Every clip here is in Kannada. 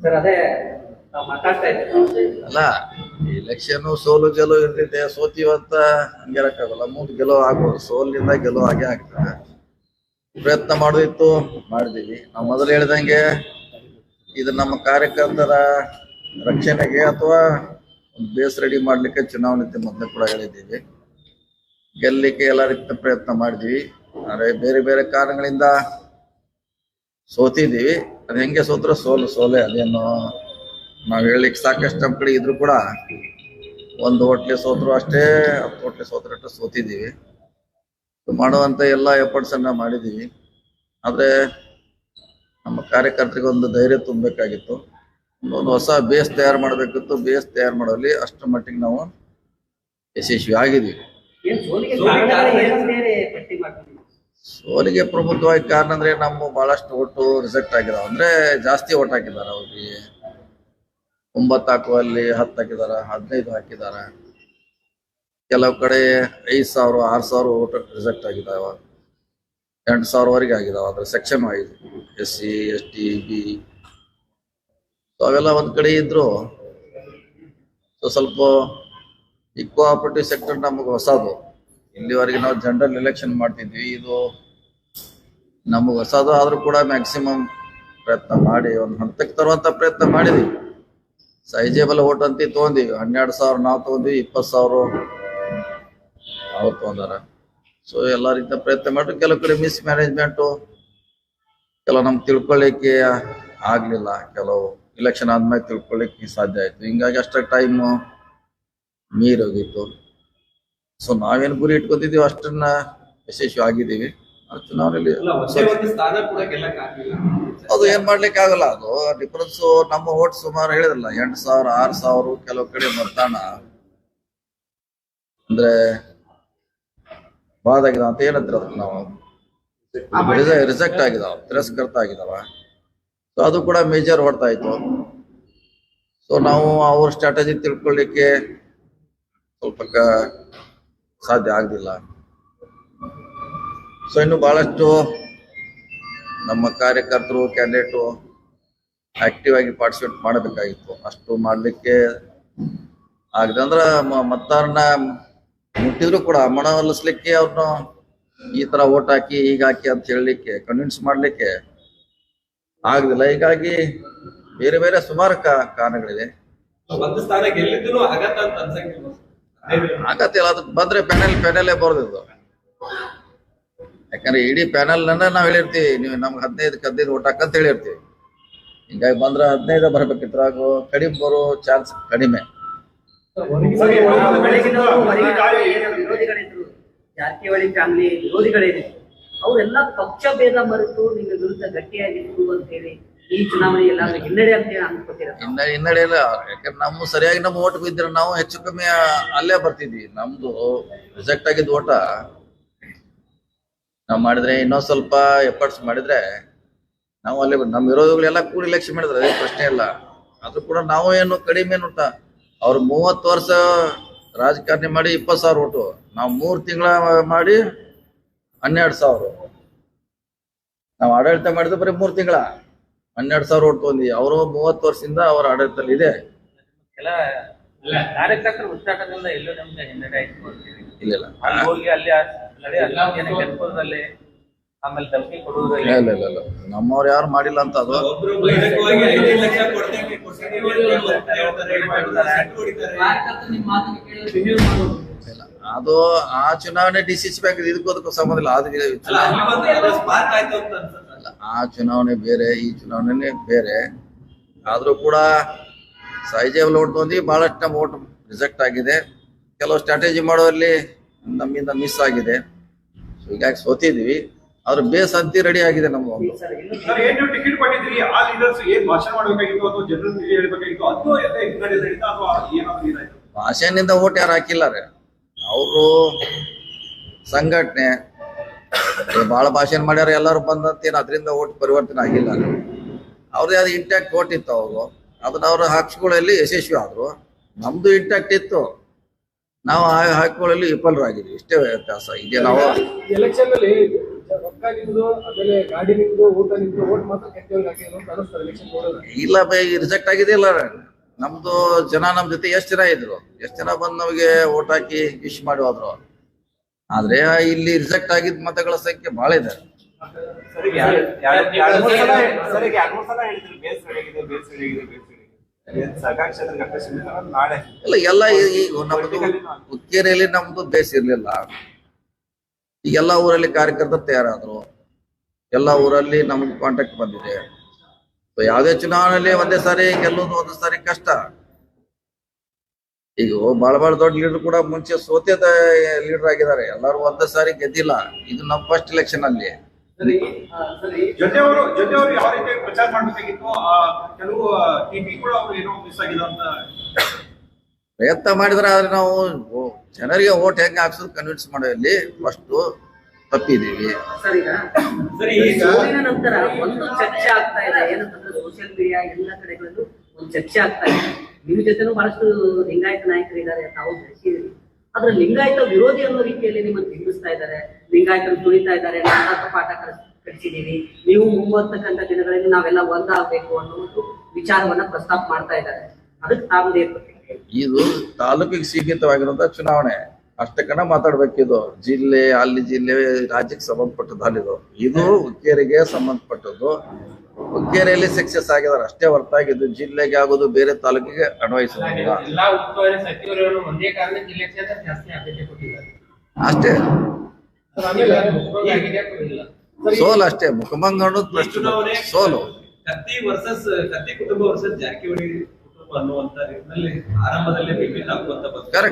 ಸರ್ ಅದೇ ಅಲ್ಲ ಎಲೆಕ್ಷನ್ ಸೋಲು ಗೆಲುವು ಇರ್ತೈತೆ ಸೋತೀವಂತ ಹಂಗಿರಕ್ಕಾಗಲ್ಲ ಮುಂದೆ ಗೆಲುವು ಆಗ್ಬೋದು. ಸೋಲಿಂದ ಗೆಲುವು ಆಗೇ ಆಗ್ತದೆ. ಪ್ರಯತ್ನ ಮಾಡೋದಿತ್ತು ಮಾಡಿದೀವಿ. ನಾವು ಮೊದಲು ಹೇಳ್ದಂಗೆ ಇದು ನಮ್ಮ ಕಾರ್ಯಕರ್ತರ ರಕ್ಷಣೆಗೆ ಅಥವಾ ಒಂದು ಬೇಸ್ ರೆಡಿ ಮಾಡ್ಲಿಕ್ಕೆ ಚುನಾವಣೆ ಮೊದಲು ಮೊದಲೇ ಕೂಡ ಹೇಳಿದ್ದೀವಿ. ಗೆಲ್ಲಲಿಕ್ಕೆ ಎಲ್ಲ ರೀತಿಯ ಪ್ರಯತ್ನ ಮಾಡಿದ್ವಿ. ಆದರೆ ಬೇರೆ ಬೇರೆ ಕಾರಣಗಳಿಂದ ಸೋತಿದ್ದೀವಿ ಅದು ಹೆಂಗೆ ಸೋತ್ರ ಸೋಲು, ಸೋಲೆ ಅದೇನು ನಾವು ಹೇಳಲಿಕ್ಕೆ ಸಾಕಷ್ಟು ನಮ್ಮ ಕಡೆ ಇದ್ರು ಕೂಡ ಒಂದು ಹೋಟ್ಲೆ ಸೋತ್ರು ಅಷ್ಟೇ, ಹತ್ತು ಹೋಟ್ಲೆ ಸೋತ್ರ ಅಷ್ಟೇ ಸೋತಿದ್ದೀವಿ ಮಾಡುವಂತ ಎಲ್ಲ ಎಫರ್ಟ್ಸ್ ಅನ್ನ ಮಾಡಿದ್ದೀವಿ. ಆದ್ರೆ ನಮ್ಮ ಕಾರ್ಯಕರ್ತರಿಗೆ ಒಂದು ಧೈರ್ಯ ತುಂಬಬೇಕಾಗಿತ್ತು. ಒಂದು ಹೊಸ ಬೇಸ್ ತಯಾರು ಮಾಡಬೇಕಿತ್ತು. ಬೇಸ್ ತಯಾರು ಮಾಡೋಲ್ಲಿ ಅಷ್ಟರ ಮಟ್ಟಿಗೆ ನಾವು ಯಶಸ್ವಿ ಆಗಿದ್ದೀವಿ ಸೋಲಿಗೆ ಪ್ರಬುದ್ಧವಾಗಿ ಕಾರಣ ಅಂದ್ರೆ ನಮ್ಮ ಬಹಳಷ್ಟು ಓಟು ರಿಸೆಕ್ಟ್ ಆಗಿದಾವ ಅಂದ್ರೆ ಜಾಸ್ತಿ ಓಟ್ ಹಾಕಿದಾರೆ ಅವ್ರಿಗೆ. ಒಂಬತ್ತು ಹಾಕುವಲ್ಲಿ ಹತ್ತು ಹಾಕಿದಾರ ಹದಿನೈದು ಹಾಕಿದಾರ ಕೆಲವು ಕಡೆ ಐದು ಸಾವಿರ ಆರು ಸಾವಿರ ಓಟ್ ರಿಸೆಕ್ಟ್ ಆಗಿದಾವ ಎಂಟು ಸಾವಿರವರೆಗೆ ಆಗಿದಾವ ಅದ್ರ section wise. S C S T B. So ಅವೆಲ್ಲ ಒಂದ್ ಕಡೆ ಇದ್ರು ಸ್ವಲ್ಪ ಈ ಕೋಆಪರೇಟಿವ್ ಸೆಕ್ಟರ್ ನಮಗೆ ಹೊಸದು. ಇಲ್ಲಿವರೆಗೆ ನಾವು ಜನರಲ್ ಎಲೆಕ್ಷನ್ ಮಾಡ್ತಿದ್ವಿ. ಇದು ನಮಗೆ ಹೊಸದು ಆದ್ರೂ ಕೂಡ ಮ್ಯಾಕ್ಸಿಮಮ್ ಪ್ರಯತ್ನ ಮಾಡಿ, ಒಂದು ಹಂತಕ್ಕೆ ತರುವಂತ ಪ್ರಯತ್ನ ಮಾಡಿದ್ವಿ. ಸೈಜೇಬಲ್ ಓಟ್ ಅಂತ ತಗೊಂಡಿವಿ. ಹನ್ನೆರಡು ಸಾವಿರ ನಾವು ತೊಗೊಂಡಿವಿ, ಇಪ್ಪತ್ತು ಸಾವಿರ ಅವ್ರು ತಗೊಂಡಾರ. ಸೊ ಎಲ್ಲ ರೀತಿಯ ಪ್ರಯತ್ನ ಮಾಡಿ ಕೆಲವು ಕಡೆ ಮಿಸ್ ಮ್ಯಾನೇಜ್ಮೆಂಟು ಕೆಲವು ನಮ್ಗೆ ತಿಳ್ಕೊಳ್ಳಿಕ್ಕೆ ಆಗಲಿಲ್ಲ. ಕೆಲವು ಇಲೆಕ್ಷನ್ ಆದ್ಮೇಲೆ ತಿಳ್ಕೊಳ್ಳಿಕ್ಕೆ ಸಾಧ್ಯ ಆಯ್ತು. ಹಿಂಗಾಗಿ ಅಷ್ಟ ಟೈಮ್ ಮೀರಿ ಹೋಗಿತ್ತು ಸೊ ನಾವೇನು ಗುರಿ ಇಟ್ಕೊತಿದೀವಿ ಅಷ್ಟನ್ನ ಯಶಸ್ವಿ ಆಗಿದ್ದೀವಿ. ಚುನಾವಣೆಯಲ್ಲಿ ಅದು ಏನ್ ಮಾಡ್ಲಿಕ್ಕೆ ಆಗಲ್ಲ ಅದು ಡಿಫರೆನ್ಸ್ ನಮ್ಮ ಓಟ್ ಸುಮಾರು ಹೇಳಿದ್ರಲ್ಲ ಎಂಟು ಸಾವಿರ ಆರು ಸಾವಿರ ಕೆಲವು ಕಡೆ ಮತದಾನ. ಅಂದ್ರೆ ಬಾದಾಗಿದ ಅಂತ ಏನಂತಾರೆ ಅದಕ್ಕೆ ನಾವು ರಿಜೆಕ್ಟ್ ಆಗಿದಾವ ತಿರಸ್ಕೃತ ಆಗಿದಾವ. ಸೊ ಅದು ಕೂಡ ಮೇಜರ್ ಹೊಡ್ತಾ ಇತ್ತು. ಸೊ ನಾವು ಅವ್ರ ಸ್ಟ್ರಾಟಜಿ ತಿಳ್ಕೊಳ್ಳಿಕ್ಕೆ ಸ್ವಲ್ಪ ಕ- ಸಾಧ್ಯ ಆಗಲಿಲ್ಲ. ಸೊ ಇನ್ನು ಬಹಳಷ್ಟು ನಮ್ಮ ಕಾರ್ಯಕರ್ತರು, ಕ್ಯಾಂಡಿಡೇಟು ಆಕ್ಟಿವ್ ಆಗಿ ಪಾರ್ಟಿಸಿಪೇಟ್ ಮಾಡಬೇಕಾಗಿತ್ತು. ಅಷ್ಟು ಮಾಡಲಿಕ್ಕೆ ಆಗದೆ ಅಂದ್ರೆ ಮತದಾರನ ಮುಟ್ಟಿದ್ರು ಕೂಡ ಮನವೊಲಿಸ್ಲಿಕ್ಕೆ ಅವ್ರನ್ನ ಈ ತರ ಓಟ್ ಹಾಕಿ ಈಗ ಹಾಕಿ ಅಂತ ಹೇಳಲಿಕ್ಕೆ ಕನ್ವಿನ್ಸ್ ಮಾಡಲಿಕ್ಕೆ ಆಗದಿಲ್ಲ ಹೀಗಾಗಿ ಬೇರೆ ಬೇರೆ ಸುಮಾರು ಕಾರಣಗಳಿವೆ. ಕಾರಣಗಳಿದೆ ಆಗತ್ತಿಲ್ಲ ಅದಕ್ಕೆ ಬಂದ್ರೆ ಪ್ಯಾನೆಲ್ ಪ್ಯಾನೆಲೇ ಬರ್ದಿದ್ದು ಯಾಕಂದ್ರೆ ಇಡೀ ಪ್ಯಾನೆಲ್ ನಾವು ಹೇಳಿರ್ತೀವಿ, ನೀವು ನಮ್ಗೆ ಹದಿನೈದಕ್ಕೆ ಹದಿನೈದು ಓಟ್ ಹಾಕಂತ ಹೇಳಿರ್ತೀವಿ. ಹಿಂಗಾಗಿ ಬಂದ್ರೆ ಹದಿನೈದು ಬರಬೇಕು ಹಾಗೂ ಕಡಿಮೆ ಬರೋ ಚಾನ್ಸ್ ಕಡಿಮೆ. ಫ್ಯಾಮಿಲಿ ಅವರೆಲ್ಲ ಪಕ್ಷ ಭೇದ ಮರೆತು ನಿಮ್ಮ ವಿರುದ್ಧ ಗಟ್ಟಿಯಾಗಿತ್ತು ಅಂತ ಹೇಳಿ ಈ ಹಿನ್ನಡೆ ಅಂತ ಹಿನ್ನಡೆ ಇಲ್ಲ. ಯಾಕಂದ್ರೆ ನಮ್ಮ ಸರಿಯಾಗಿ ನಮ್ಮ ಓಟ್ ಬಿದ್ದರೆ ನಾವು ಹೆಚ್ಚು ಕಮ್ಮಿ ಅಲ್ಲೇ ಬರ್ತಿದ್ವಿ. ನಮ್ದು ರಿಜೆಕ್ಟ್ ಆಗಿದ್ದ ಓಟ. ನಾವು ಮಾಡಿದ್ರೆ ಇನ್ನೊಂದ್ ಸ್ವಲ್ಪ ಎಫರ್ಟ್ಸ್ ಮಾಡಿದ್ರೆ ನಾವು ಅಲ್ಲೇ ನಮ್ಮ ವಿರೋಧಿಗಳೆಲ್ಲ ಕೂಡಿ ಎಲೆಕ್ಷನ್ ಮಾಡಿದ್ರೆ ಅದೇ ಪ್ರಶ್ನೆ ಇಲ್ಲ. ಆದ್ರೂ ಕೂಡ ನಾವು ಏನು ಕಡಿಮೆ ನೋಟ ಅವ್ರು ಮೂವತ್ತು ವರ್ಷ ರಾಜಕಾರಣಿ ಮಾಡಿ ಇಪ್ಪತ್ತು ಸಾವಿರ ಓಟು. ನಾವು ಮೂರು ತಿಂಗಳ ಮಾಡಿ ಹನ್ನೆರಡು ಸಾವಿರ. ನಾವು ಆಡಳಿತ ಮಾಡಿದ್ರೆ ಬರೀ ಮೂರು ತಿಂಗಳ. ಹನ್ನೆರಡು ಸಾವಿರ ಓಟ್ ತೊಗೊಂಡಿ ಅವರು ಮೂವತ್ತು ವರ್ಷದಿಂದ ಅವರ ಆಡಳಿತದಲ್ಲಿ ಇದೆ ಎಲ್ಲ ಕಾರ್ಯಕರ್ತರ ಉಚ್ಚಾಟದಿಂದ ಎಲ್ಲೂ ನಮ್ಗೆ ಹಿನ್ನಡೆ ಆಯ್ತು ಅಂತೀವಿ ಇಲ್ಲ ಇಲ್ಲ ಅಲ್ಲಿ ಹೋಗಿ ಅಲ್ಲಿ ಅಲ್ಲದೆ ಹದಿನಾಲ್ಕು ಜನ ಆಮೇಲೆ ಧಮಕಿ ಕೊಡುವುದ್ರಲ್ಲಿ ಇಲ್ಲ ಇಲ್ಲ ಇಲ್ಲ ನಮ್ಮವ್ರು ಯಾರು ಮಾಡಿಲ್ಲ ಅಂತ ಅದು ಅದು ಆ ಚುನಾವಣೆ ಡಿ ಸಿ ಸಿ ಬ್ಯಾಂಕ್ ಇದಕ್ಕೂ ಅದಕ್ಕೂ ಸಂಬಂಧ ಇಲ್ಲ ಅದಕ್ಕೆ ಅಲ್ಲ ಆ ಚುನಾವಣೆ ಬೇರೆ ಈ ಚುನಾವಣೆ ಬೇರೆ. ಆದ್ರೂ ಕೂಡ ಸಹಜ ಓಟ್ ಬಂದು ಬಹಳಷ್ಟು ನಮ್ಮ ಓಟ್ ರಿಜೆಕ್ಟ್ ಆಗಿದೆ. ಕೆಲವು ಸ್ಟ್ರಾಟಜಿ ಮಾಡೋರಲ್ಲಿ ನಮ್ಮಿಂದ ಮಿಸ್ ಆಗಿದೆ. ಸೊ ಹೀಗಾಗಿ ಸೋತಿದ್ವಿ. ಆದ್ರೆ ಬೇಸ್ ಅಂತಿ ರೆಡಿ ಆಗಿದೆ ನಮ್ಮ ಒಂದು. ಭಾಷೆನಿಂದ ಓಟ್ ಯಾರು ಹಾಕಿಲ್ಲ ರೀ. ಅವರು ಸಂಘಟನೆ ಬಹಳ ಭಾಷಣ ಮಾಡ್ಯಾರ ಎಲ್ಲರೂ ಬಂದಂತೇನು ಅದರಿಂದ ಓಟ್ ಪರಿವರ್ತನೆ ಆಗಿಲ್ಲ. ಅವ್ರದ್ದು ಅದು ಇಂಟ್ಯಾಕ್ಟ್ ಓಟ್ ಇತ್ತು ಅವರು ಅದನ್ನ ಅವ್ರ ಹಾಕ್ಸ್ಕೊಳ್ಳಲ್ಲಿ ಯಶಸ್ವಿ ಆದ್ರು. ನಮ್ದು ಇಂಟ್ಯಾಕ್ಟ್ ಇತ್ತು. ನಾವು ಹಾ- ಹಾಕೊಳ್ಳಲು ಆಗಿದ್ವಿ ಇಷ್ಟೇ ವ್ಯತ್ಯಾಸ. ಇದೆ ನಾವು ಎಲೆಕ್ಷನ್ ಅಲ್ಲಿ ರೊಕ್ಕ ನಿಮ್ದು ಆಮೇಲೆ ಗಾಡಿ ನಿಮ್ದು ಊಟ ನಿಮ್ದು ಓಟ್ ಮಾತ್ರ ಕೆಟ್ಟವ್ರಿಗೆ ಹಾಕಿದ್ರು ಅಂತ ಅನಿಸ್ತಾರೆ ಎಲೆಕ್ಷನ್ ಇಲ್ಲ ಬೈ ರಿಜೆಕ್ಟ್ ಆಗಿದೆ ಇಲ್ಲ. ನಮ್ದು ಜನ ನಮ್ ಜೊತೆ ಎಷ್ಟ್ ಜನ ಇದ್ರು? ಎಷ್ಟ್ ಜನ ಬಂದ್ ನಮಗೆ ಓಟ್ ಹಾಕಿ ವಿಶ್ ಮಾಡಿ ಹೋದ್ರು? ಆದ್ರೆ ಇಲ್ಲಿ ರಿಜೆಕ್ಟ್ ಆಗಿದ್ ಮತಗಳ ಸಂಖ್ಯೆ ಬಹಳ ಇದೆ. ಇಲ್ಲ ಎಲ್ಲ ಈಗ ನಮ್ದು ಹುಕ್ಕೇರಿಯಲ್ಲಿ ನಮ್ದು ಬೇಸ್ ಇರ್ಲಿಲ್ಲ. ಈಗ ಎಲ್ಲ ಊರಲ್ಲಿ ಕಾರ್ಯಕರ್ತರು ತಯಾರಾದ್ರು. ಎಲ್ಲ ಊರಲ್ಲಿ ನಮ್ಗೆ ಕಾಂಟ್ಯಾಕ್ಟ್ ಬಂದಿದೆ. ಯಾವ್ದೇ ಯಾವುದೇ ಚುನಾವಣೆಯಲ್ಲಿ ಒಂದೇ ಸಾರಿ ಗೆಲ್ಲೋದು ಒಂದೇ ಸಾರಿ ಕಷ್ಟ. ಈಗ ಬಹಳ ಬಹಳ ದೊಡ್ಡ ಲೀಡರ್ ಕೂಡ ಮುಂಚೆ ಸೋತೆ ಲೀಡರ್ ಆಗಿದ್ದಾರೆ. ಎಲ್ಲರೂ ಒಂದ ಸಾರಿ ಗೆದ್ದಿಲ್ಲ. ಇದು ನಮ್ಮ ಫಸ್ಟ್ ಎಲೆಕ್ಷನ್ ಅಲ್ಲಿ. ಸರಿ ಸರಿ. ಜೊತೆಯವರು ಜೊತೆಯವರು ಯಾವ ರೀತಿ ಪ್ರಚಾರ ಮಾಡ್ಬೇಕಾಗಿತ್ತು? ಆ ಕೆಲವು ಟಿಪಿ ಕೂಡ ಅವ್ರು ಏನೋ ಮಿಸ್ ಆಗಿದೆ ಅಂತ. ಪ್ರಯತ್ನ ಮಾಡಿದ್ರೆ ಆದ್ರೆ ನಾವು ಜನರಿಗೆ ಓಟ್ ಹೆಂಗ್ ಹಾಕ್ಸೋದು ಕನ್ವಿನ್ಸ್ ಮಾಡೋದಲ್ಲಿ ಫಸ್ಟ್ ತಪ್ಪಿದೀವಿ ಸರ್ ಸರಿ ಈಗ ಸೋಲಿನ ನಂತರ ಒಂದು ಚರ್ಚೆ ಆಗ್ತಾ ಇದೆ. ಏನಂತಂದ್ರೆ ಸೋಷಿಯಲ್ ಮೀಡಿಯಾ ಎಲ್ಲ ಕಡೆಗಳಲ್ಲೂ ಒಂದು ಚರ್ಚೆ ಆಗ್ತಾ ಇದೆ. ನಿಮ್ ಜೊತೆನೂ ಬಹಳಷ್ಟು ಲಿಂಗಾಯತ ನಾಯಕರಿದ್ದಾರೆ ತಾವು ಬೆಳೆಸಿದ್ರಿ ಆದ್ರೆ ಲಿಂಗಾಯತ ವಿರೋಧಿ ಅನ್ನೋ ರೀತಿಯಲ್ಲಿ ನಿಮ್ಮನ್ನು ಬಿಂಬಿಸ್ತಾ ಇದ್ದಾರೆ, ಲಿಂಗಾಯತರು ತುಳಿತಾ ಇದ್ದಾರೆ ನಾಟಕ ಪಾಠ ಕಲಿಸ್- ನೀವು ಮುಂಬರ್ತಕ್ಕಂಥ ದಿನಗಳಲ್ಲಿ ನಾವೆಲ್ಲ ಒಂದಾಗಬೇಕು ಅನ್ನೋ ಒಂದು ವಿಚಾರವನ್ನ ಪ್ರಸ್ತಾಪ ಮಾಡ್ತಾ ಇದ್ದಾರೆ. ಅದಕ್ಕೆ ತಾಮ್ದೇ ಇದು ತಾಲೂಕಿಗೆ ಸೀಮಿತವಾಗಿರುವಂತಹ ಚುನಾವಣೆ. ಅಷ್ಟಕ್ಕನ ಮಾತಾಡ್ಬೇಕಿದು ಜಿಲ್ಲೆ, ಅಲ್ಲಿ ಜಿಲ್ಲೆ, ರಾಜ್ಯಕ್ಕೆ ಸಂಬಂಧಪಟ್ಟದ್ದು ಅಲ್ಲಿದು ಇದು ಹುಕ್ಕೇರಿಗೆ ಸಂಬಂಧಪಟ್ಟದ್ದು. ಹುಕ್ಕೇರಿಯಲ್ಲಿ ಸಕ್ಸಸ್ ಆಗಿದ್ದಾರೆ. ಅಷ್ಟೇ ಹೊರತಾಗಿದ್ದು ಜಿಲ್ಲೆಗೆ ಆಗೋದು ಬೇರೆ ತಾಲೂಕಿಗೆ ಅನ್ವಯಿಸೋದಿಲ್ಲ ಎಲ್ಲಾ ಉಸ್ತುವಾರಿ ಸಚಿವರು ಒಂದೇ ಕಾರಣಕ್ಕೆ ಇಲೆಕ್ಷನ್ ಜಾಸ್ತಿ ಆದ್ಯತೆ ಕೊಟ್ಟಿದ್ದಾರೆ. ಅಷ್ಟೇ. ಸೋಲು ಅಷ್ಟೇ. ಅನ್ನೋದು ಈ ಪ್ರಶ್ನೆ ಸೋಲು. ಕತ್ತಿ ವರ್ಸಸ್ ಕತ್ತಿ ಕುಟುಂಬ ವರ್ಸಸ್ ಜಾರಕಿಹೊಳಿ ಕುಟುಂಬ ಅನ್ನುವಂತ ನಿಟ್ಟಿನಲ್ಲಿ ಆರಂಭದಲ್ಲೇ ಆಗುವಂತ. ಉತ್ತರ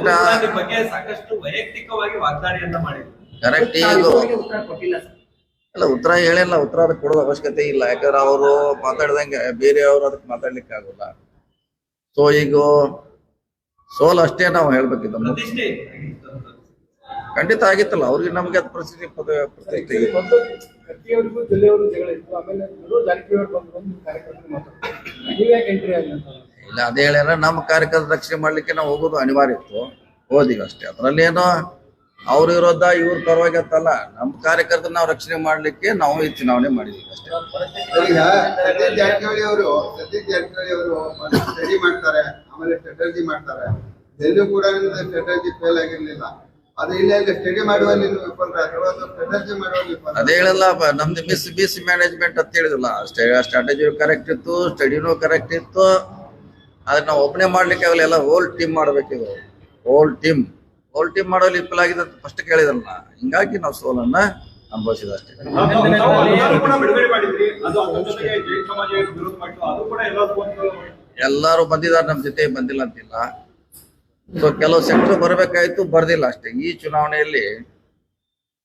ಬಗ್ಗೆ. ಸಾಕಷ್ಟು ವೈಯಕ್ತಿಕವಾಗಿ ವಾಗ್ದಾಳಿಯನ್ನ ಮಾಡಿದ್ರು. ಕರೆಕ್ಟ್ ಈಗ ಅಲ್ಲ ಉತ್ತರ ಹೇಳಿಲ್ಲ ಉತ್ತರ ಅದಕ್ಕೆ ಕೊಡೋದು ಅವಶ್ಯಕತೆ ಇಲ್ಲ. ಯಾಕಂದ್ರೆ ಅವರು ಮಾತಾಡ್ದಂಗೆ ಬೇರೆಯವರು ಅದಕ್ಕೆ ಮಾತಾಡ್ಲಿಕ್ಕೆ ಆಗೋಲ್ಲ. ಸೊ ಈಗ ಸೋಲ್ ಅಷ್ಟೇ ನಾವು ಹೇಳ್ಬೇಕಿದ್ದು ಅಂತ. ಖಂಡಿತ ಆಗಿತ್ತಲ್ಲ ಅವ್ರಿಗೆ ನಮ್ಗೆ ಅದು ಪ್ರತಿಷ್ಠೆ ಆಗಿ ಇಲ್ಲ ಅದೇ ಹೇಳ್ಯಾರ ನಮ್ಮ ಕಾರ್ಯಕರ್ತ ರಕ್ಷಣೆ ಮಾಡ್ಲಿಕ್ಕೆ ನಾವು ಹೋಗೋದು ಅನಿವಾರ್ಯ ಇತ್ತು. ಹೋದಿವಿ ಅಷ್ಟೇ. ಅದ್ರಲ್ಲಿ ಏನೋ ಅವ್ರ ವಿರೋಧ ಇವ್ರ ಪರವಾಗಿ ಅಂತಲ್ಲ ನಮ್ಮ ಕಾರ್ಯಕರ್ತರು ನಾವು ರಕ್ಷಣೆ ಮಾಡ್ಲಿಕ್ಕೆ ನಾವು ಈ ಚುನಾವಣೆ ಮಾಡಿದ್ವಿ ಅಷ್ಟೇ. ಈಗ ಸತೀಶ್ ಜಾರಕಿಹೊಳಿ ಅವರು ಸತೀಶ್ ಜಾರಕಿಹೊಳಿ ಅವರು ಸ್ಟಡಿ ಮಾಡ್ತಾರೆ ಆಮೇಲೆ ಸ್ಟ್ರಾಟಜಿ ಮಾಡ್ತಾರೆ. ಎಲ್ಲೂ ಕೂಡ ಸ್ಟ್ರಾಟಜಿ ಫೇಲ್ ಆಗಿರ್ಲಿಲ್ಲ. ಅದು ಇಲ್ಲ ಇಲ್ಲಿ ಸ್ಟಡಿ ಮಾಡುವಲ್ಲಿ ಸ್ಟ್ರಾಟಜಿ ಮಾಡುವಲ್ಲಿ ಅದೇ ಹೇಳಲ್ಲ ನಮ್ದು ಮಿಸ್ ಮಿಸ್ ಮ್ಯಾನೇಜ್ಮೆಂಟ್ ಅಂತ ಹೇಳಿದಿಲ್ಲ ಸ್ಟ್ರಾಟಜಿ ಕರೆಕ್ಟ್ ಇತ್ತು ಸ್ಟಡಿನೂ ಕರೆಕ್ಟ್ ಇತ್ತು. ಆದ್ರೆ ನಾವು ಒಬ್ಬನೇ ಮಾಡ್ಲಿಕ್ಕೆ ಆಗಲ್ಲ ಎಲ್ಲ ಹೋಲ್ ಟೀಮ್ ಮಾಡ್ಬೇಕಿದ್ರು ಹೋಲ್ ಟೀಮ್ ಹೋಲ್ ಟೀಮ್ ಇಪ್ಪಲ್ ಆಗಿದೆ ಅಂತ ಫಸ್ಟ್ ಕೇಳಿದ್ರಲ್ಲ ಹಿಂಗಾಗಿ ನಾವು ಸೋಲನ್ನ ಅನುಭವಿಸಿದ ಅಷ್ಟೇ. ಎಲ್ಲಾರು ಬಂದಿದ್ದಾರೆ ನಮ್ಮ ಜೊತೆ, ಬಂದಿಲ್ಲ ಅಂತಿಲ್ಲ. ಸೊ ಕೆಲವು ಸೆಕ್ಟರ್ ಬರಬೇಕಾಯ್ತು, ಬರ್ದಿಲ್ಲ ಅಷ್ಟೇ. ಈ ಚುನಾವಣೆಯಲ್ಲಿ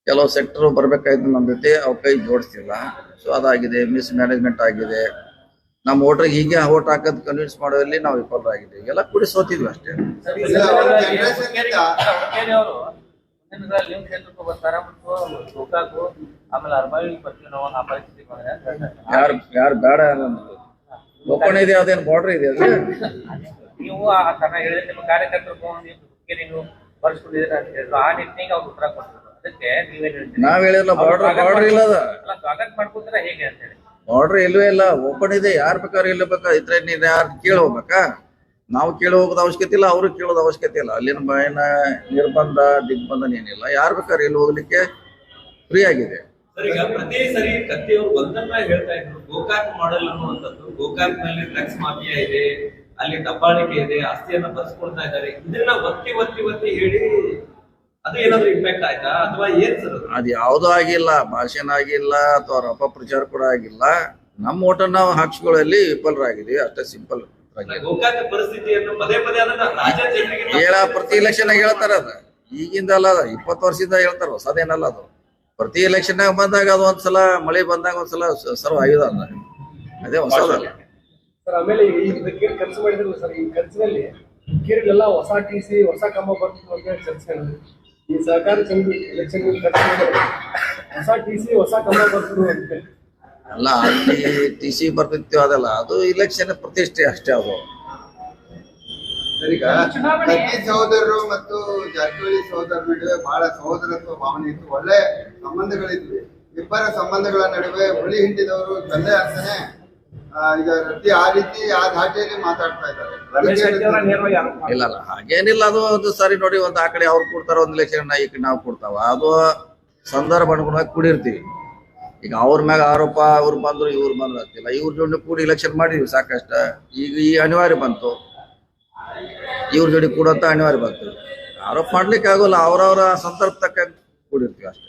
ಕೆಲವು ಸೆಕ್ಟರ್ ಬರ್ಬೇಕಾಯ್ತು ನಮ್ಮ ಜೊತೆ ಅವ್ರ ಕೈ ಜೋಡಿಸಿಲ್ಲ ಸೊ ಅದಾಗಿದೆ ಮಿಸ್ ಮ್ಯಾನೇಜ್ಮೆಂಟ್ ಆಗಿದೆ. ನಮ್ಮ ವೋಟ್ರಿಗೆ ಹೀಗೆ ಓಟ್ ಹಾಕೋದ್ ಕನ್ವಿನ್ಸ್ ಮಾಡೋದ್ರಲ್ಲಿ ನಾವು ವಿಫಲರಾಗಿದ್ದೀವಿ ಎಲ್ಲ ಕೂಡಿ ಸೋತಿದ್ವಿ ಅಷ್ಟೇ. ಯಾರು ಯಾರು ಬೇಡ ಒಪ್ಪಣೆ ಇದೆ ಅದೇನು ಬಾರ್ಡರ್ ಇದೆ ಅದು? ನೀವು ಆ ತರ ಹೇಳಿದ್ರೆ ನಿಮ್ಮ ಕಾರ್ಯಕರ್ತರು ನೀವು ಅಂತ ಹೇಳಿದ್ರು. ಆ ನಿಟ್ಟಿಗೆ ಅವ್ರು ಉತ್ತರ ಅದಕ್ಕೆ ನೀವೇನ್ ನಾವ್ ಹೇಳಿಲ್ಲ ಬಾರ್ಡರ್ ಬಾರ್ಡರ್ ಇಲ್ಲ ಸ್ವಾಗತ ಮಾಡ್ಕೊತೀರಾ ಹೇಗೆ ಅಂತ ಹೇಳಿ. ಬಾರ್ಡರ್ ಇಲ್ವೇ ಇಲ್ಲ ಓಪನ್ ಇದೆ. ಯಾರು ಬೇಕಾದ್ರೆ ಇಲ್ಲಿ ಬೇಕಾ? ಇದ್ರೆ ನೀನ್ ಯಾರು ಕೇಳಿ ಹೋಗ್ಬೇಕಾ? ನಾವು ಕೇಳಿ ಹೋಗೋದ ಅವಶ್ಯಕತೆ ಇಲ್ಲ, ಅವರು ಕೇಳೋದು ಅವಶ್ಯಕತೆ ಇಲ್ಲ. ಅಲ್ಲಿನ ಭಯನ ನಿರ್ಬಂಧ, ದಿಗ್ಬಂಧನ ಏನಿಲ್ಲ. ಯಾರು ಬೇಕಾದ್ರೆ ಇಲ್ಲಿ ಹೋಗ್ಲಿಕ್ಕೆ ಫ್ರೀ ಆಗಿದೆ. ಪ್ರತಿ ಸರಿ ಕತ್ತಿಯವರು ಒಂದನ್ನ ಹೇಳ್ತಾ ಇದ್ರು. ಗೋಕಾಕ್ ಮಾಡೆಲ್ ಅನ್ನುವಂಥದ್ದು. ಗೋಕಾಕ್ನಲ್ಲಿ ಡ್ರಗ್ಸ್ ಮಾಫಿಯಾ ಇದೆ, ಅಲ್ಲಿ ದಬ್ಬಾಳಿಕೆ ಇದೆ, ಆಸ್ತಿಯನ್ನ ಬರ್ಸ್ಕೊಳ್ತಾ ಇದ್ದಾರೆ. ಇದನ್ನ ಒತ್ತಿ ಒತ್ತಿ ಒತ್ತಿ ಹೇಳಿ ಅದು ಯಾವುದೂ ಇಂಪ್ಯಾಕ್ಟ್ ಆಯ್ತಾ? ಅಥವಾ ಏನ್ ಸರ್ ಅದು? ಅದ್ ಯಾವ್ದು ಆಗಿಲ್ಲ ಭಾಷಣ ಆಗಿಲ್ಲ ಅಥವಾ ರಪ ಪ್ರಚಾರ ಕೂಡ ಆಗಿಲ್ಲ. ನಮ್ಮ ಓಟ ನಾವು ಹಾಕ್ಸ್ಕೊಳ್ಳಲ್ಲಿ ವಿಫಲರಾಗಿದ್ದೀವಿ ಅಷ್ಟೇ ಸಿಂಪಲ್ ಹೇಳ ಪ್ರತಿ ಎಲೆಕ್ಷನ್ ಹೇಳ್ತಾರ ಅದ. ಈಗಿಂದ ಅಲ್ಲ ಅದ ಇಪ್ಪತ್ತು ವರ್ಷದಿಂದ ಹೇಳ್ತಾರ ಹೊಸದೇನಲ್ಲ ಅದು. ಪ್ರತಿ ಎಲೆಕ್ಷನ್ ಬಂದಾಗ ಅದು ಒಂದ್ಸಲ ಮಳೆ ಬಂದಾಗ ಒಂದ್ಸಲ ಸಲ ಸರ್ವ್ ಆಗಿದೆ ಅದ ಅದೇ ಹೊಸದಲ್ಲ ಸರ್ ಆಮೇಲೆ ಈ ಖರ್ಚು ಮಾಡಿದ್ರಲ್ಲ ಸರ್ ಈ ಖರ್ಚಿನಲ್ಲಿ ಕೇರಳೆಲ್ಲ ಹೊಸ ಟಿ ಸಿ ಹೊಸ ಕಂಬ ಬರ್ತಿತ್ತು ಅಂತ ಚರ್ಚೆ. ಈ ಸಹಕಾರ ಸಂಘ ಎಲೆಕ್ಷನ್ ಹೊಸ ಟಿ ಸಿ ಹೊಸ ಕಂಬ ಬರ್ತದೆ ಅಂತ. ಅಲ್ಲ ಅಲ್ಲಿ ಟಿ ಸಿ ಬರ್ತಿತ್ತು ಅದಲ್ಲ ಅದು ಇಲೆಕ್ಷನ್ ಪ್ರತಿಷ್ಠೆ ಅಷ್ಟೇ ಅದು. ಈಗ ಸಹೋದರರು ಮತ್ತು ಜಾರಕಿಹೊಳಿ ಸಹೋದರ ನಡುವೆ ಬಹಳ ಸಹೋದರತ್ವ ಭಾವನೆ ಇತ್ತು. ಒಳ್ಳೆ ಸಂಬಂಧಗಳಿದ್ವಿ. ಇಬ್ಬರ ಸಂಬಂಧಗಳ ನಡುವೆ ಹುಳಿ ಹಿಂಡಿದವರು ತಂದೆ ಅರ್ಥನೆ ಈಗ ರತಿ ಆ ರೀತಿ ಆ ಧಾಟಿಯಲ್ಲಿ ಮಾತಾಡ್ತಾ ಇದ್ದಾರೆ. ಇಲ್ಲ ಅಲ್ಲ ಹಾಗೇನಿಲ್ಲ ಅದು ಒಂದು ಸರಿ ನೋಡಿ ಒಂದು ಆ ಕಡೆ ಅವ್ರು ಕೊಡ್ತಾರ ಒಂದು ಇಲೆಕ್ಷನ್ ಈ ಕಡೆ ನಾವು ಕೊಡ್ತಾವ. ಅದು ಸಂದರ್ಭ ಅನುಗುಣವಾಗಿ ಕೂಡಿರ್ತೀವಿ. ಈಗ ಅವ್ರ ಮ್ಯಾಗ ಆರೋಪ ಅವ್ರು ಬಂದ್ರು ಇವ್ರು ಬಂದ್ರು ಆಗ್ತಿಲ್ಲ ಇವ್ರ ಜೋಡಿ ಕೂಡಿ ಇಲೆಕ್ಷನ್ ಮಾಡಿದ್ವಿ ಸಾಕಷ್ಟ. ಈಗ ಈ ಅನಿವಾರ್ಯ ಬಂತು. ಇವ್ರ ಜೋಡಿ ಕೂಡಂತ ಅನಿವಾರ್ಯ ಬಂತು. ಆರೋಪ ಮಾಡ್ಲಿಕ್ಕೆ ಆಗೋಲ್ಲ ಅವ್ರವ್ರ ಸಂದರ್ಭ ತಕ್ಕ ಕೂಡಿರ್ತೀವಿ ಅಷ್ಟೇ.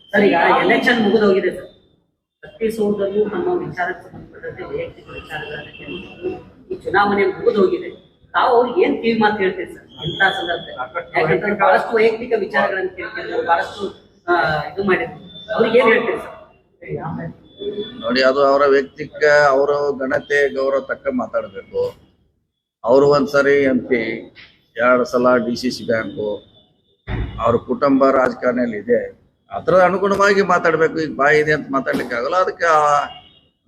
ಸರ್ ಈಗ ಎಲೆಕ್ಷನ್ ಪ್ರತಿ ಸೋದರರು ನಮ್ಮ ವಿಚಾರಕ್ಕೆ ಸಂಬಂಧಪಟ್ಟಂತೆ ವೈಯಕ್ತಿಕ ವಿಚಾರಗಳನ್ನು ಈ ಚುನಾವಣೆ ಮುಗಿದೋಗಿದೆ ತಾವು ಅವ್ರಿಗೆ ಏನ್ ಕಿವಿ ಮಾತು ಹೇಳ್ತೀರಿ ಸರ್? ಎಂತ ಸಂದರ್ಭದಲ್ಲಿ? ಯಾಕಂದ್ರೆ ಬಹಳಷ್ಟು ವೈಯಕ್ತಿಕ ವಿಚಾರಗಳನ್ನು ಕೇಳ್ಕೊಂಡು ಬಹಳಷ್ಟು ಇದು ಮಾಡಿದ್ರು. ಅವ್ರಿಗೆ ಏನ್ ಹೇಳ್ತೀರಿ ಸರ್? ನೋಡಿ, ಅದು ಅವರ ವ್ಯಕ್ತಿಕ, ಅವರ ಘನತೆ, ಗೌರವ ತಕ್ಕ ಮಾತಾಡಬೇಕು. ಅವರು ಒಂದ್ಸರಿ ಎಂ ಪಿ ಎರಡು ಸಲ ಡಿ ಸಿ ಸಿ ಬ್ಯಾಂಕು ಅವ್ರ ಕುಟುಂಬ ರಾಜಕಾರಣಿಯಲ್ಲಿ ಇದೆ ಅದರ ಅನುಗುಣವಾಗಿ ಮಾತಾಡಬೇಕು. ಈಗ ಬಾಯಿ ಇದೆ ಅಂತ ಮಾತಾಡ್ಲಿಕ್ಕೆ ಆಗಲ್ಲ. ಅದಕ್ಕೆ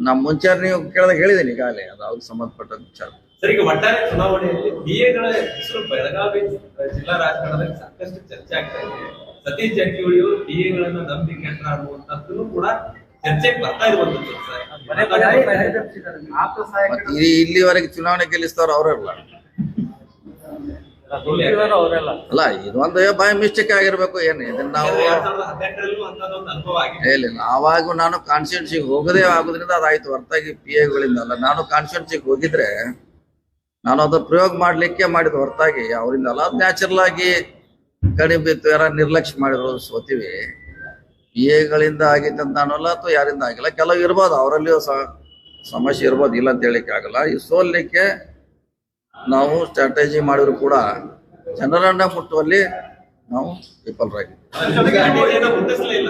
ನಮ್ಮ ಮುಂಚೆ ನೀವು ಕೇಳಿದಾಗ ಹೇಳಿದ್ದೀನಿ ಈಗಾಗಲೇ. ಅದು ಅವ್ರಿಗೆ ಸಂಬಂಧಪಟ್ಟ ವಿಚಾರ. ಸರ್ ಈಗ ಒಟ್ಟಾರೆ ಚುನಾವಣೆಯಲ್ಲಿ ಡಿಎಗಳ ಹೆಸರು ಬೆಳಗಾವಿ ಜಿಲ್ಲಾ ರಾಜಕಾರಣದಲ್ಲಿ ಸಾಕಷ್ಟು ಚರ್ಚೆ ಆಗ್ತಾ ಇದೆ. ಸತೀಶ್ ಜಾರಕಿಹೊಳಿ ಅವರು ಡಿಎಗಳನ್ನ ನಂಬಿ ಅನ್ನುವಂಥದ್ದು ಕೂಡ ಚರ್ಚೆಗೆ ಬರ್ತಾ ಇರುವಂತದ್ದು ಸರ್. ಇಲ್ಲಿವರೆಗೆ ಚುನಾವಣೆ ದುಡ್ಡಿರೋರು ಅವರೆಲ್ಲ ಅಲ್ಲ ಇದೊಂದು ಬೈ ಮಿಸ್ಟೇಕ್ ಆಗಿರ್ಬೇಕು ಏನು ಇದನ್ನ ನಾವು ಹೇಳಿ ಆವಾಗ ನಾನು ಕಾನ್ಸ್ಟಿಟ್ಯೂನ್ಸಿಗೆ ಹೋಗದೇ ಆಗೋದ್ರಿಂದ ಅದಾಯ್ತು ಹೊರತಾಗಿ ಪಿ ಎಗಳಿಂದ ಅಲ್ಲ. ನಾನು ಕಾನ್ಸ್ಟಿಟ್ಯೂನ್ಸಿಗೆ ಹೋಗಿದ್ರೆ ನಾನು ಅದು ಪ್ರಯೋಗ ಮಾಡ್ಲಿಕ್ಕೆ ಮಾಡಿದ ಹೊರತಾಗಿ ಅವರಿಂದ ಅಲ್ಲ. ಅದು ನ್ಯಾಚುರಲ್ ಆಗಿ ಕಡಿಮೆ ಬಿತ್ತು ಯಾರ ನಿರ್ಲಕ್ಷ್ಯ ಮಾಡಿದ್ರು ಸೋತೀವಿ. ಪಿ ಗಳಿಂದ ಆಗಿದ್ದ ಅಂತ ಅಥವಾ ಯಾರಿಂದ ಆಗಿಲ್ಲ. ಕೆಲವು ಇರ್ಬೋದು ಅವರಲ್ಲಿಯೂ ಸಹ ಸಮಸ್ಯೆ ಇರ್ಬೋದು ಇಲ್ಲ ಅಂತ ಹೇಳಿಕ್ಕೆ ಆಗಲ್ಲ. ಈ ಸೋಲ್ಲಿಕ್ಕೆ ನಾವು ಸ್ಟ್ರಾಟಜಿ ಮಾಡಿದ್ರು ಕೂಡ ಜನರನ್ನ ಮುಟ್ಟುವಲ್ಲಿ ನಾವು ಇಲ್ಲ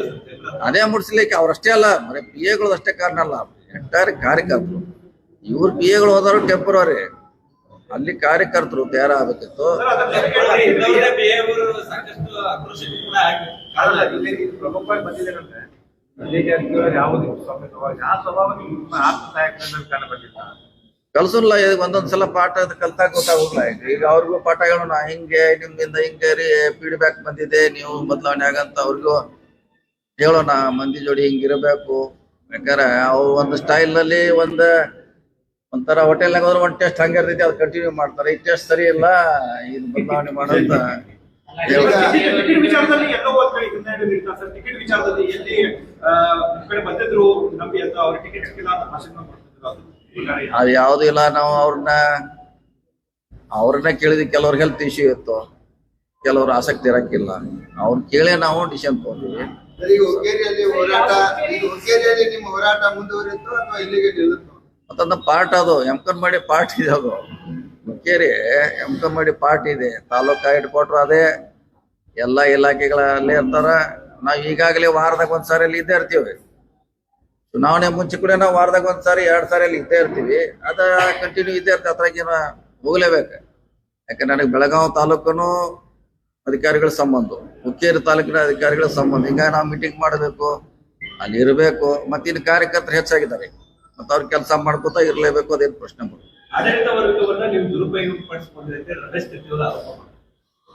ಅದೇ ಮುಟ್ಟಿಸ್ಲಿಕ್ಕೆ ಅವ್ರಷ್ಟೇ ಅಲ್ಲ, ಬರೀ ಪಿ ಎಗಳು ಅಷ್ಟೇ ಕಾರಣ ಅಲ್ಲ ಎಂಟೈರ್ ಕಾರ್ಯಕರ್ತರು. ಇವ್ರ ಪಿ ಎಗಳು ಹೋದವರು ಟೆಂಪರರಿ ಅಲ್ಲಿ ಕಾರ್ಯಕರ್ತರು ತಯಾರಾಗಬೇಕಿತ್ತು ಯಾವ ಕಲ್ಸಲ್ಲ ಒಂದೊಂದ್ ಸಲ ಪಾಠ ಕಲ್ತಾಗ ಗೊತ್ತಾಗೋಗ್ಲ ಈಗ ಅವ್ರಿಗೂ ಪಾಠ ಹೇಳೋಣ ಹಿಂಗೆ, ನಿಮ್ಮಿಂದ ಹಿಂಗೆ ರೀ ಫೀಡ್ಬ್ಯಾಕ್ ಬಂದಿದೆ, ನೀವು ಬದಲಾವಣೆ ಆಗಂತ ಅವ್ರಿಗೂ ಹೇಳೋಣ, ಮಂದಿ ಜೋಡಿ ಹಿಂಗಿರಬೇಕು ಯಾಕಂದ್ರೆ ಅವ್ರು ಒಂದು ಸ್ಟೈಲ್ನಲ್ಲಿ ಒಂದ್, ಒಂಥರ ಹೋಟೆಲ್ನಾಗ ಹೋದ್ರೆ ಒಂದ್ ಟೆಸ್ಟ್ ಹಂಗೆ ಇರ್ತೈತಿ, ಅದು ಕಂಟಿನ್ಯೂ ಮಾಡ್ತಾರೆ. ಈ ಟೆಸ್ಟ್ ಸರಿ ಇಲ್ಲ, ಇದು ಬದಲಾವಣೆ ಮಾಡೋಂತ. ಟಿಕೆಟ್ ವಿಚಾರದಲ್ಲಿ ಎಲ್ಲೋ ಒಂದ್ ಇರ್ತಾರೆ ಸರ್? ಟಿಕೆಟ್ ವಿಚಾರದಲ್ಲಿ ಎಲ್ಲಿ ಕಡೆ ಬಂದಿದ್ರು ನಮ್ಗೆ ಅವ್ರ ಟಿಕೆಟ್ ಸಿಕ್ಕಿಲ್ಲ ಅಂತ ಭಾಷಣ ಮಾಡ್ತಿದ್ರು ಅದು ಈಗ ಯಾವ್ದು ಇಲ್ಲ ನಾವು ಅವ್ರನ್ನ ಅವ್ರನ್ನ ಕೇಳಿದ ಕೆಲವ್ರ ಹೆಲ್ತ್ ಇಶ್ಯೂ ಇತ್ತು. ಕೆಲವ್ರು ಆಸಕ್ತಿ ಇರಕ್ಕಿಲ್ಲ. ಅವ್ರನ್ನ ಕೇಳಿ ನಾವು ಡಿಸಿಷನ್ ತಗೊಂಡಿವಿ. ಮತ್ತೊಂದು ಪಾರ್ಟ್ ಅದು ಎಮ್ಕನ್ ಮಾಡಿ ಪಾರ್ಟ್ ಇದೆ ಅದು. ಮುಖೇರಿ ಎಮ್ಕನ್ ಮಾಡಿ ಪಾರ್ಟ್ ಇದೆ. ತಾಲೂಕಾ ಹೆಡ್ ಕ್ವಾರ್ಟರ್ ಅದೇ. ಎಲ್ಲ ಇಲಾಖೆಗಳಲ್ಲಿ ಇರ್ತಾರ. ನಾವು ಈಗಾಗಲೇ ವಾರದಾಗ ಒಂದ್ಸಾರಿ ಅಲ್ಲಿ ಇದ್ದೇ ಇರ್ತೀವಿ. ಚುನಾವಣೆ ಮುಂಚೆ ಕೂಡ ನಾವು ವಾರದಾಗ ಒಂದ್ಸಾರಿ ಎರಡ್ ಸಾರಿ ಅಲ್ಲಿ ಇದ್ದೇ ಇರ್ತೀವಿ. ಅದ ಕಂಟಿನ್ಯೂ ಇದ್ದೇ ಇರ್ತದೆ ಅದ್ರಾಗ ಏನ ಹೋಗ್ಲೇಬೇಕು. ಯಾಕಂದ್ರೆ ನನಗೆ ಬೆಳಗಾವಿ ತಾಲೂಕನು ಅಧಿಕಾರಿಗಳ ಸಂಬಂಧ ಹುಕ್ಕೇರಿ ತಾಲೂಕಿನ ಅಧಿಕಾರಿಗಳ ಸಂಬಂಧ. ಹಿಂಗಾಗಿ ನಾವು ಮೀಟಿಂಗ್ ಮಾಡಬೇಕು ಅಲ್ಲಿ ಇರಬೇಕು ಮತ್ತೆ ಇನ್ನು ಕಾರ್ಯಕರ್ತರು ಹೆಚ್ಚಾಗಿದ್ದಾರೆ. ಮತ್ತೆ ಅವ್ರ ಕೆಲಸ ಮಾಡ್ಕೋತಾ ಇರಲೇಬೇಕು ಅದೇನು ಪ್ರಶ್ನೆ.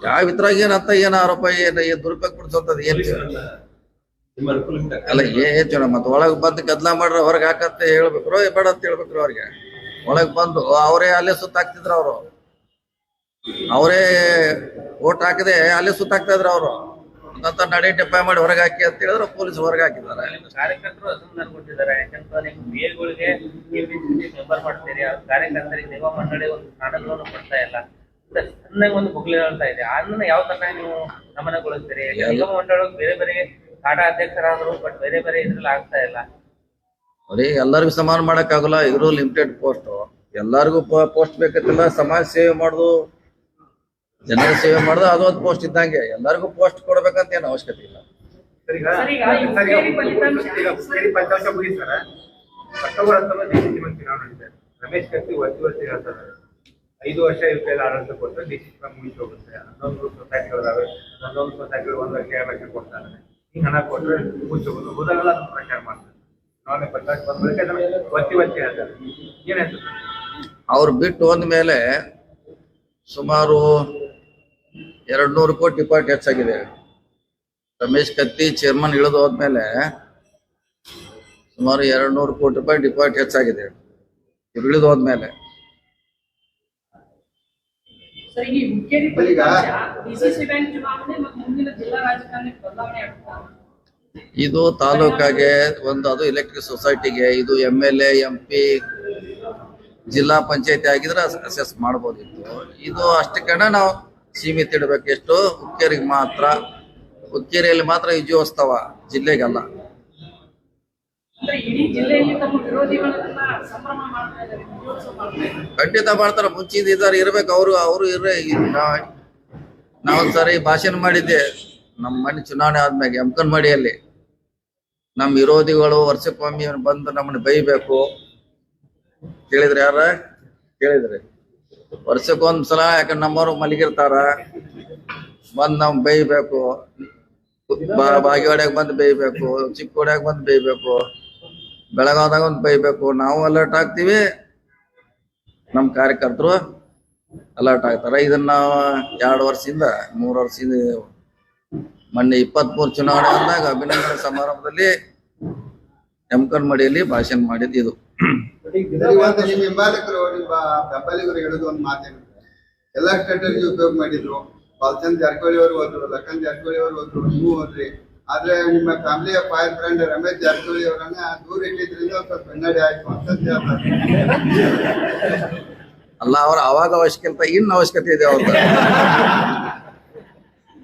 ಯಾವ ಇದ್ರಾಗ ಏನಂತ ಏನು ಆರೋಪ ಏನು ಏನು ದುರುಪಯೋಗ ಪಡಿಸೋಂಥದ್ದು ಏನು ಅಲ್ಲ ಏನ್ ಜನ ಮತ್ತೆ ಒಳಗ್ ಬಂದು ಗದ್ಲ ಮಾಡ್ರ ಹೊರಗೆ ಹಾಕಂತ ಹೇಳ್ಬೇಕ್ರೋ ಏ ಬೇಡ ಅಂತ ಹೇಳ್ಬೇಕ್ರು ಅವ್ರಿಗೆ. ಒಳಗ್ ಬಂದು ಅವರೇ ಅಲ್ಲೇ ಸುತ್ತಾಕ್ತಿದ್ರು ಅವರು. ಅವರೇ ಓಟ್ ಹಾಕದೆ ಅಲ್ಲೇ ಸುತ್ತಾಕ್ತಾ ಇದ್ರು ಅವರು. ಅಂತ ನಡೆ ಡೆಪ್ಪ ಮಾಡಿ ಹೊರಗೆ ಹಾಕಿ ಅಂತ ಹೇಳಿದ್ರೆ ಪೊಲೀಸ್ ಹೊರಗೆ ಹಾಕಿದ್ದಾರೆ. ಕಾರ್ಯಕರ್ತರು ಅದನ್ನ ಕೊಟ್ಟಿದ್ದಾರೆ ಯಾಕಂದ್ರೆ ನೀವು ಮೇಲ್ಗಳಿಗೆ ಮೆಂಬರ್ ಮಾಡ್ತೀರಿ. ಕಾರ್ಯಕರ್ತರಿಗೆ ನಿಗಮ ಮಂಡಳಿ ಒಂದು ಸ್ಥಾನಗಳನ್ನು ಕೊಡ್ತಾ ಇಲ್ಲ. ಸಣ್ಣಗೆ ಒಂದು ಬುಗ್ಲಿ ಹೇಳ್ತಾ ಇದೆ. ಅದನ್ನ ಯಾವ ತರ ನೀವು ಗಮನಗೊಳಿಸ್ತೀರಿ ಮಂಡಳಿ ಬೇರೆ ಬೇರೆ ಕಾಡಾ ಅಧ್ಯಕ್ಷರಾದ್ರು ಬಟ್ ಬೇರೆ ಬೇರೆ ಇದ್ರಲ್ಲಿ ಆಗ್ತಾ ಇಲ್ಲ. ಅದೇ ಎಲ್ಲರಿಗೂ ಸಮಾನ ಮಾಡಕ್ ಆಗಲ್ಲ ಇರೋ ಲಿಮಿಟೆಡ್ ಪೋಸ್ಟ್ ಎಲ್ಲರಿಗೂ ಪೋಸ್ಟ್ ಬೇಕಂತಿಲ್ಲ ಸಮಾಜ ಸೇವೆ ಮಾಡೋದು ಜನರ ಸೇವೆ ಮಾಡೋದು ಅದೊಂದು ಪೋಸ್ಟ್ ಇದ್ದಂಗೆ. ಎಲ್ಲರಿಗೂ ಪೋಸ್ಟ್ ಕೊಡ್ಬೇಕಂತ ಏನು ಅವಶ್ಯಕತೆ ಇಲ್ಲ. ಫಲಿತಾಂಶ- ಮುಗಿಸ್ತಾರೆ. ಅಕ್ಟೋಬರ್ ಹತ್ತೊಂಬತ್ತು ಡಿ ಸಿ ಚುನಾವಣೆ ನಡೀತಾರೆ ರಮೇಶ್ ಕತ್ತಿ ಒತ್ತಿ ಒತ್ತಿ ಹೇಳ್ತಾರೆ. ಐದು ವರ್ಷ ಇವ್ರ ಕೈಲಿ ಆಡಳಿತ ಕೊಟ್ಟರೆ ಡಿ ಸಿ ಮುಗಿಸಿ ಹೋಗುತ್ತೆ ಹನ್ನೊಂದು ಸೊಸೈಟಿಗಳಿದಾವೆ ಹನ್ನೊಂದು ಸೊಸೈಟಿಗಳು ಒಂದು ಲಕ್ಷ ಎರಡು ಲಕ್ಷ ಕೊಡ್ತಾರೆ. ಹಣ ಕೊಟ್ಟರೆ ಮುಚ್ಚಬಹುದು ಹೋದಾಗಲ್ಲ ಅದನ್ನ ಪ್ರಚಾರ ಮಾಡ್ತಾರೆ. ನಾನೇ ಫಲಿತಾಂಶ ಬಂದ ಬಳಿಕ ಒತ್ತಿ ಒತ್ತಿ ಹೇಳ್ತಾರೆ. ಏನ್ ಹೇಳ್ತಾರೆ? ಅವ್ರು ಬಿಟ್ಟು ಹೋದ ಮೇಲೆ ಸುಮಾರು ಎರಡು ನೂರು ಕೋಟಿ ಪಾಟ್ ಹೆಚ್ಚಾಗಿದೆ ರಮೇಶ್ ಕತ್ತಿ ಚೇರ್ಮನ್ ಇಳಿದು ಹೋದ್ಮೇಲೆ ಸುಮಾರು ಎರಡು ನೂರು ಕೋಟಿ ರೂಪಾಯಿ ಡಿಪಾರ್ಟ್ ಹೆಚ್ಚಾಗಿದೆ ಇಳಿದು ಹೋದ್ಮೇಲೆ ಸರ್ ಈ ಹುಕ್ಕೇರಿ ಡಿಸಿಸಿ ಬ್ಯಾಂಕ್ ಚುನಾವಣೆ ಮತ್ತು ಮುಂದಿನ ಜಿಲ್ಲಾ ರಾಜಕಾರಣಕ್ಕೆ ಬದಲಾವಣೆ ಆಗ್ತಾ ಇದು ತಾಲೂಕಾಗೆ ಒಂದು ಅದು ಎಲೆಕ್ಟ್ರಿಕ್ ಸೊಸೈಟಿಗೆ ಇದು M L A M P ಜಿಲ್ಲಾ ಪಂಚಾಯತಿ ಆಗಿದ್ರೆ ಅಸೆಸ್ ಮಾಡ್ಬೋದಿತ್ತು. ಇದು ಕಣ ನಾವು ಸೀಮಿತ ಇಡಬೇಕು. ಎಷ್ಟು ಹುಕ್ಕೇರಿಗೆ ಮಾತ್ರ ಹುಕ್ಕೇರಿಯಲ್ಲಿ ಮಾತ್ರ ವಿಜಯೋತ್ಸವ ಜಿಲ್ಲೆಗಲ್ಲ ಅಂದ್ರೆ ಇಡೀ ಜಿಲ್ಲೆಯಲ್ಲಿ ತಮ್ಮ ವಿರೋಧಿಗಳನ್ನ ಸಂಭ್ರಮ ಮಾಡ್ತಾ ಇದ್ದಾರೆ ವಿಜಯೋತ್ಸವ ಮಾಡ್ತಾ ಇದ್ದಾರೆ ಖಂಡಿತ ಮಾಡ್ತಾರ, ಮುಂಚಿಂದ ಇದಾರೆ ಇರ್ಬೇಕು, ಅವರು ಅವರು ಇರ್ರೆ. ಸರಿ ಭಾಷಣ ಮಾಡಿದ್ದೆ, ನಮ್ಮ ಮನೆ ಚುನಾವಣೆ ಆದ್ಮ್ಯಾಗ ಎಮ್ಕನ್ಮಡಿಯಲ್ಲಿ ನಮ್ಮ ವಿರೋಧಿಗಳು ವರ್ಷಕ್ಕೊಮ್ಮೆ ಬಂದು ನಮ್ಮನ್ನ ಬೈಬೇಕು. ಕೇಳಿದ್ರಿ ಯಾರ? ಕೇಳಿದ್ರಿ. ವರ್ಷಕ್ಕೊಂದ್ ಸಲ ಯಾಕಂದ್ರೆ ನಮ್ಮವರು ಮಲಗಿರ್ತಾರ, ಬಂದ್ ನಮ್ ಬೈಬೇಕು. ಬಾಗಿವಾಡ್ಯಾಗ ಬಂದು ಬೈಬೇಕು, ಚಿಕ್ಕೋಡ್ಯಾಗ ಬಂದ್ ಬೈಬೇಕು. ಬೆಳಗಾವ್ದಾಗ ಒಂದು ಬೈಬೇಕು ನಾವು ಅಲರ್ಟ್ ಆಗ್ತೀವಿ ನಮ್ಮ ಕಾರ್ಯಕರ್ತರು ಅಲರ್ಟ್ ಆಗ್ತಾರೆ. ಇದನ್ನ ನಾವು ಎರಡು ವರ್ಷದಿಂದ, ಮೂರು ವರ್ಷದಿಂದ ಮೊನ್ನೆ ಇಪ್ಪತ್ತ್ ಮೂರು ಚುನಾವಣೆ ಅಂದಾಗ ಅಭಿನಂದನೆ ಸಮಾರಂಭದಲ್ಲಿ ಎಮ್ಕನ್ಮಡಿಯಲ್ಲಿ ಭಾಷಣ ಮಾಡಿದ್ದು ಇದು. ಎಲ್ಲಾ ಸ್ಟ್ರಾಟಜಿ ಉಪಯೋಗ ಮಾಡಿದ್ರು. ಬಾಲ್ಚಂದ್ ಜಾರಕಿಹೊಳಿ ಅವರು ಹೋದ್ರು ಲಕ್ಕನ್ ಜಾರಕಿಹೊಳಿ ಅವರು ಹೋದ್ರು, ನೀವು ಹೋದ್ರಿ. ಆದ್ರೆ ನಿಮ್ಮ ಫ್ಯಾಮಿಲಿಯ ಫೈರ್ ಫ್ರೆಂಡ್ ರಮೇಶ್ ಜಾರಕಿಹೊಳಿ ಅವರನ್ನ ದೂರ ಇಟ್ಟಿದ್ರಿಂದ ಸ್ವಲ್ಪ ಹಿನ್ನಡೆ ಆಯ್ತು ಅಂತ ಹೇಳ್ತಾರೆ. ಅಲ್ಲ ಅವ್ರ ಅವಾಗ ಅವಶ್ಯಕತೆ ಇನ್ನು ಅವಶ್ಯಕತೆ ಇದೆ ಅವ್ರದ್ದು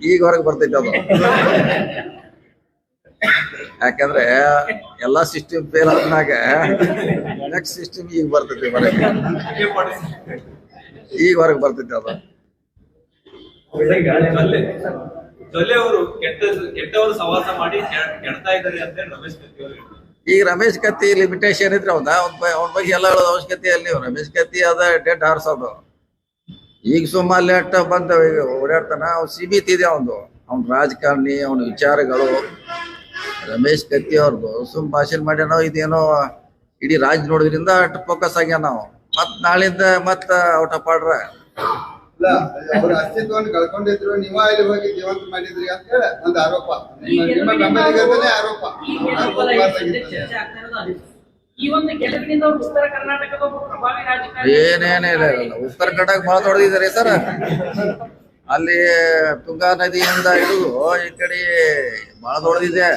ಈಗ ಹೊರಗೆ ಬರ್ತೈತೆ ಅದು. ಯಾಕಂದ್ರೆ ಎಲ್ಲಾ ಸಿಸ್ಟಮ್ ಫೇಲ್ ಆದ್ಮ್ಯಾಗ ನೆಕ್ಸ್ಟ್ ಸಿಸ್ಟಮ್ ಈಗ ಬರ್ತೈತಿ ಹೊರಗೆ ಈಗ ಹೊರಗೆ ಬರ್ತೈತೆ ಅದು. ಅವರು ಕೆಟ್ಟ ಕೆಟ್ಟವರು ಸವಾಸ ಮಾಡಿ ಕೆಡ್- ಕೆಡ್ತಾ ಅಂತ ರಮೇಶ್ ಕತ್ತಿ ಅವರು. ಈಗ ರಮೇಶ್ ಕತ್ತಿ ಲಿಮಿಟೇಷನ್ ಇದ್ರೆ ಅವನ ಅವ್ನ ಬಗ್ಗೆ ಎಲ್ಲ ಹೇಳೋದು ಅವಶ್ಯಕತೆ ಅಲ್ಲಿ. ರಮೇಶ್ ಕತ್ತಿ ಅದ ಡೆಡ್ ಹಾರಿಸೋದು ಈಗ ಸುಮ್ಮ ಲೇಟ್ ಬಂದ ಓಡಾಡ್ತಾನ. ಅವ್ನು ಸೀಮಿತ ಇದೆ ಅವನು ಅವ್ನ ರಾಜಕಾರಣಿ, ಅವನ ವಿಚಾರಗಳು. ರಮೇಶ್ ಕತ್ತಿ ಅವ್ರದ್ದು ಸುಮ್ ಭಾಷಣ ಮಾಡ್ಯಾನೋ ಇದೇನೋ ಇಡೀ ರಾಜ್ ನೋಡೋದ್ರಿಂದ ಅಷ್ಟು ಫೋಕಸ್ ಆಗ್ಯಾನ ನಾವು ಮತ್ ನಾಳಿಂದ ಮತ್ತ ಔಟ್ ಆಫ್ ಇಲ್ಲ ಅವ್ರ ಅಸ್ತಿತ್ವವನ್ನು ಕಳ್ಕೊಂಡಿದ್ರು ನೀವ ಇಲ್ಲಿ ಹೋಗಿ ಜೀವಂತ ಮಾಡಿದ್ರಿ ಅಂತ ಹೇಳಿ ಒಂದು ಆರೋಪ. ನಿಮ್ಮ ಅವರು- ಆರೋಪ. ಈ ಗೆಲುವು ಚರ್ಚೆ ಆಗ್ತಾ ಇರೋದು ಈ ಒಂದು ಗೆಲುವಿನಿಂದ ಉತ್ತರ ಕರ್ನಾಟಕದ ಒಬ್ಬ ಪ್ರಭಾವಿ ರಾಜಕಾರಣಿ ಏನೇನೇ ಇಲ್ಲ ಇಲ್ಲ. ಉತ್ತರ ಕನ್ನಡ ಬಹಳ ದೊಡ್ಡದಿದ್ದಾರೆ ಸರ್. ಅಲ್ಲಿ ತುಂಗಾ ನದಿಯಿಂದ ಇದು ಈ ಕಡೆ ಬಹಳ ದೊಡ್ಡದಿದೆ.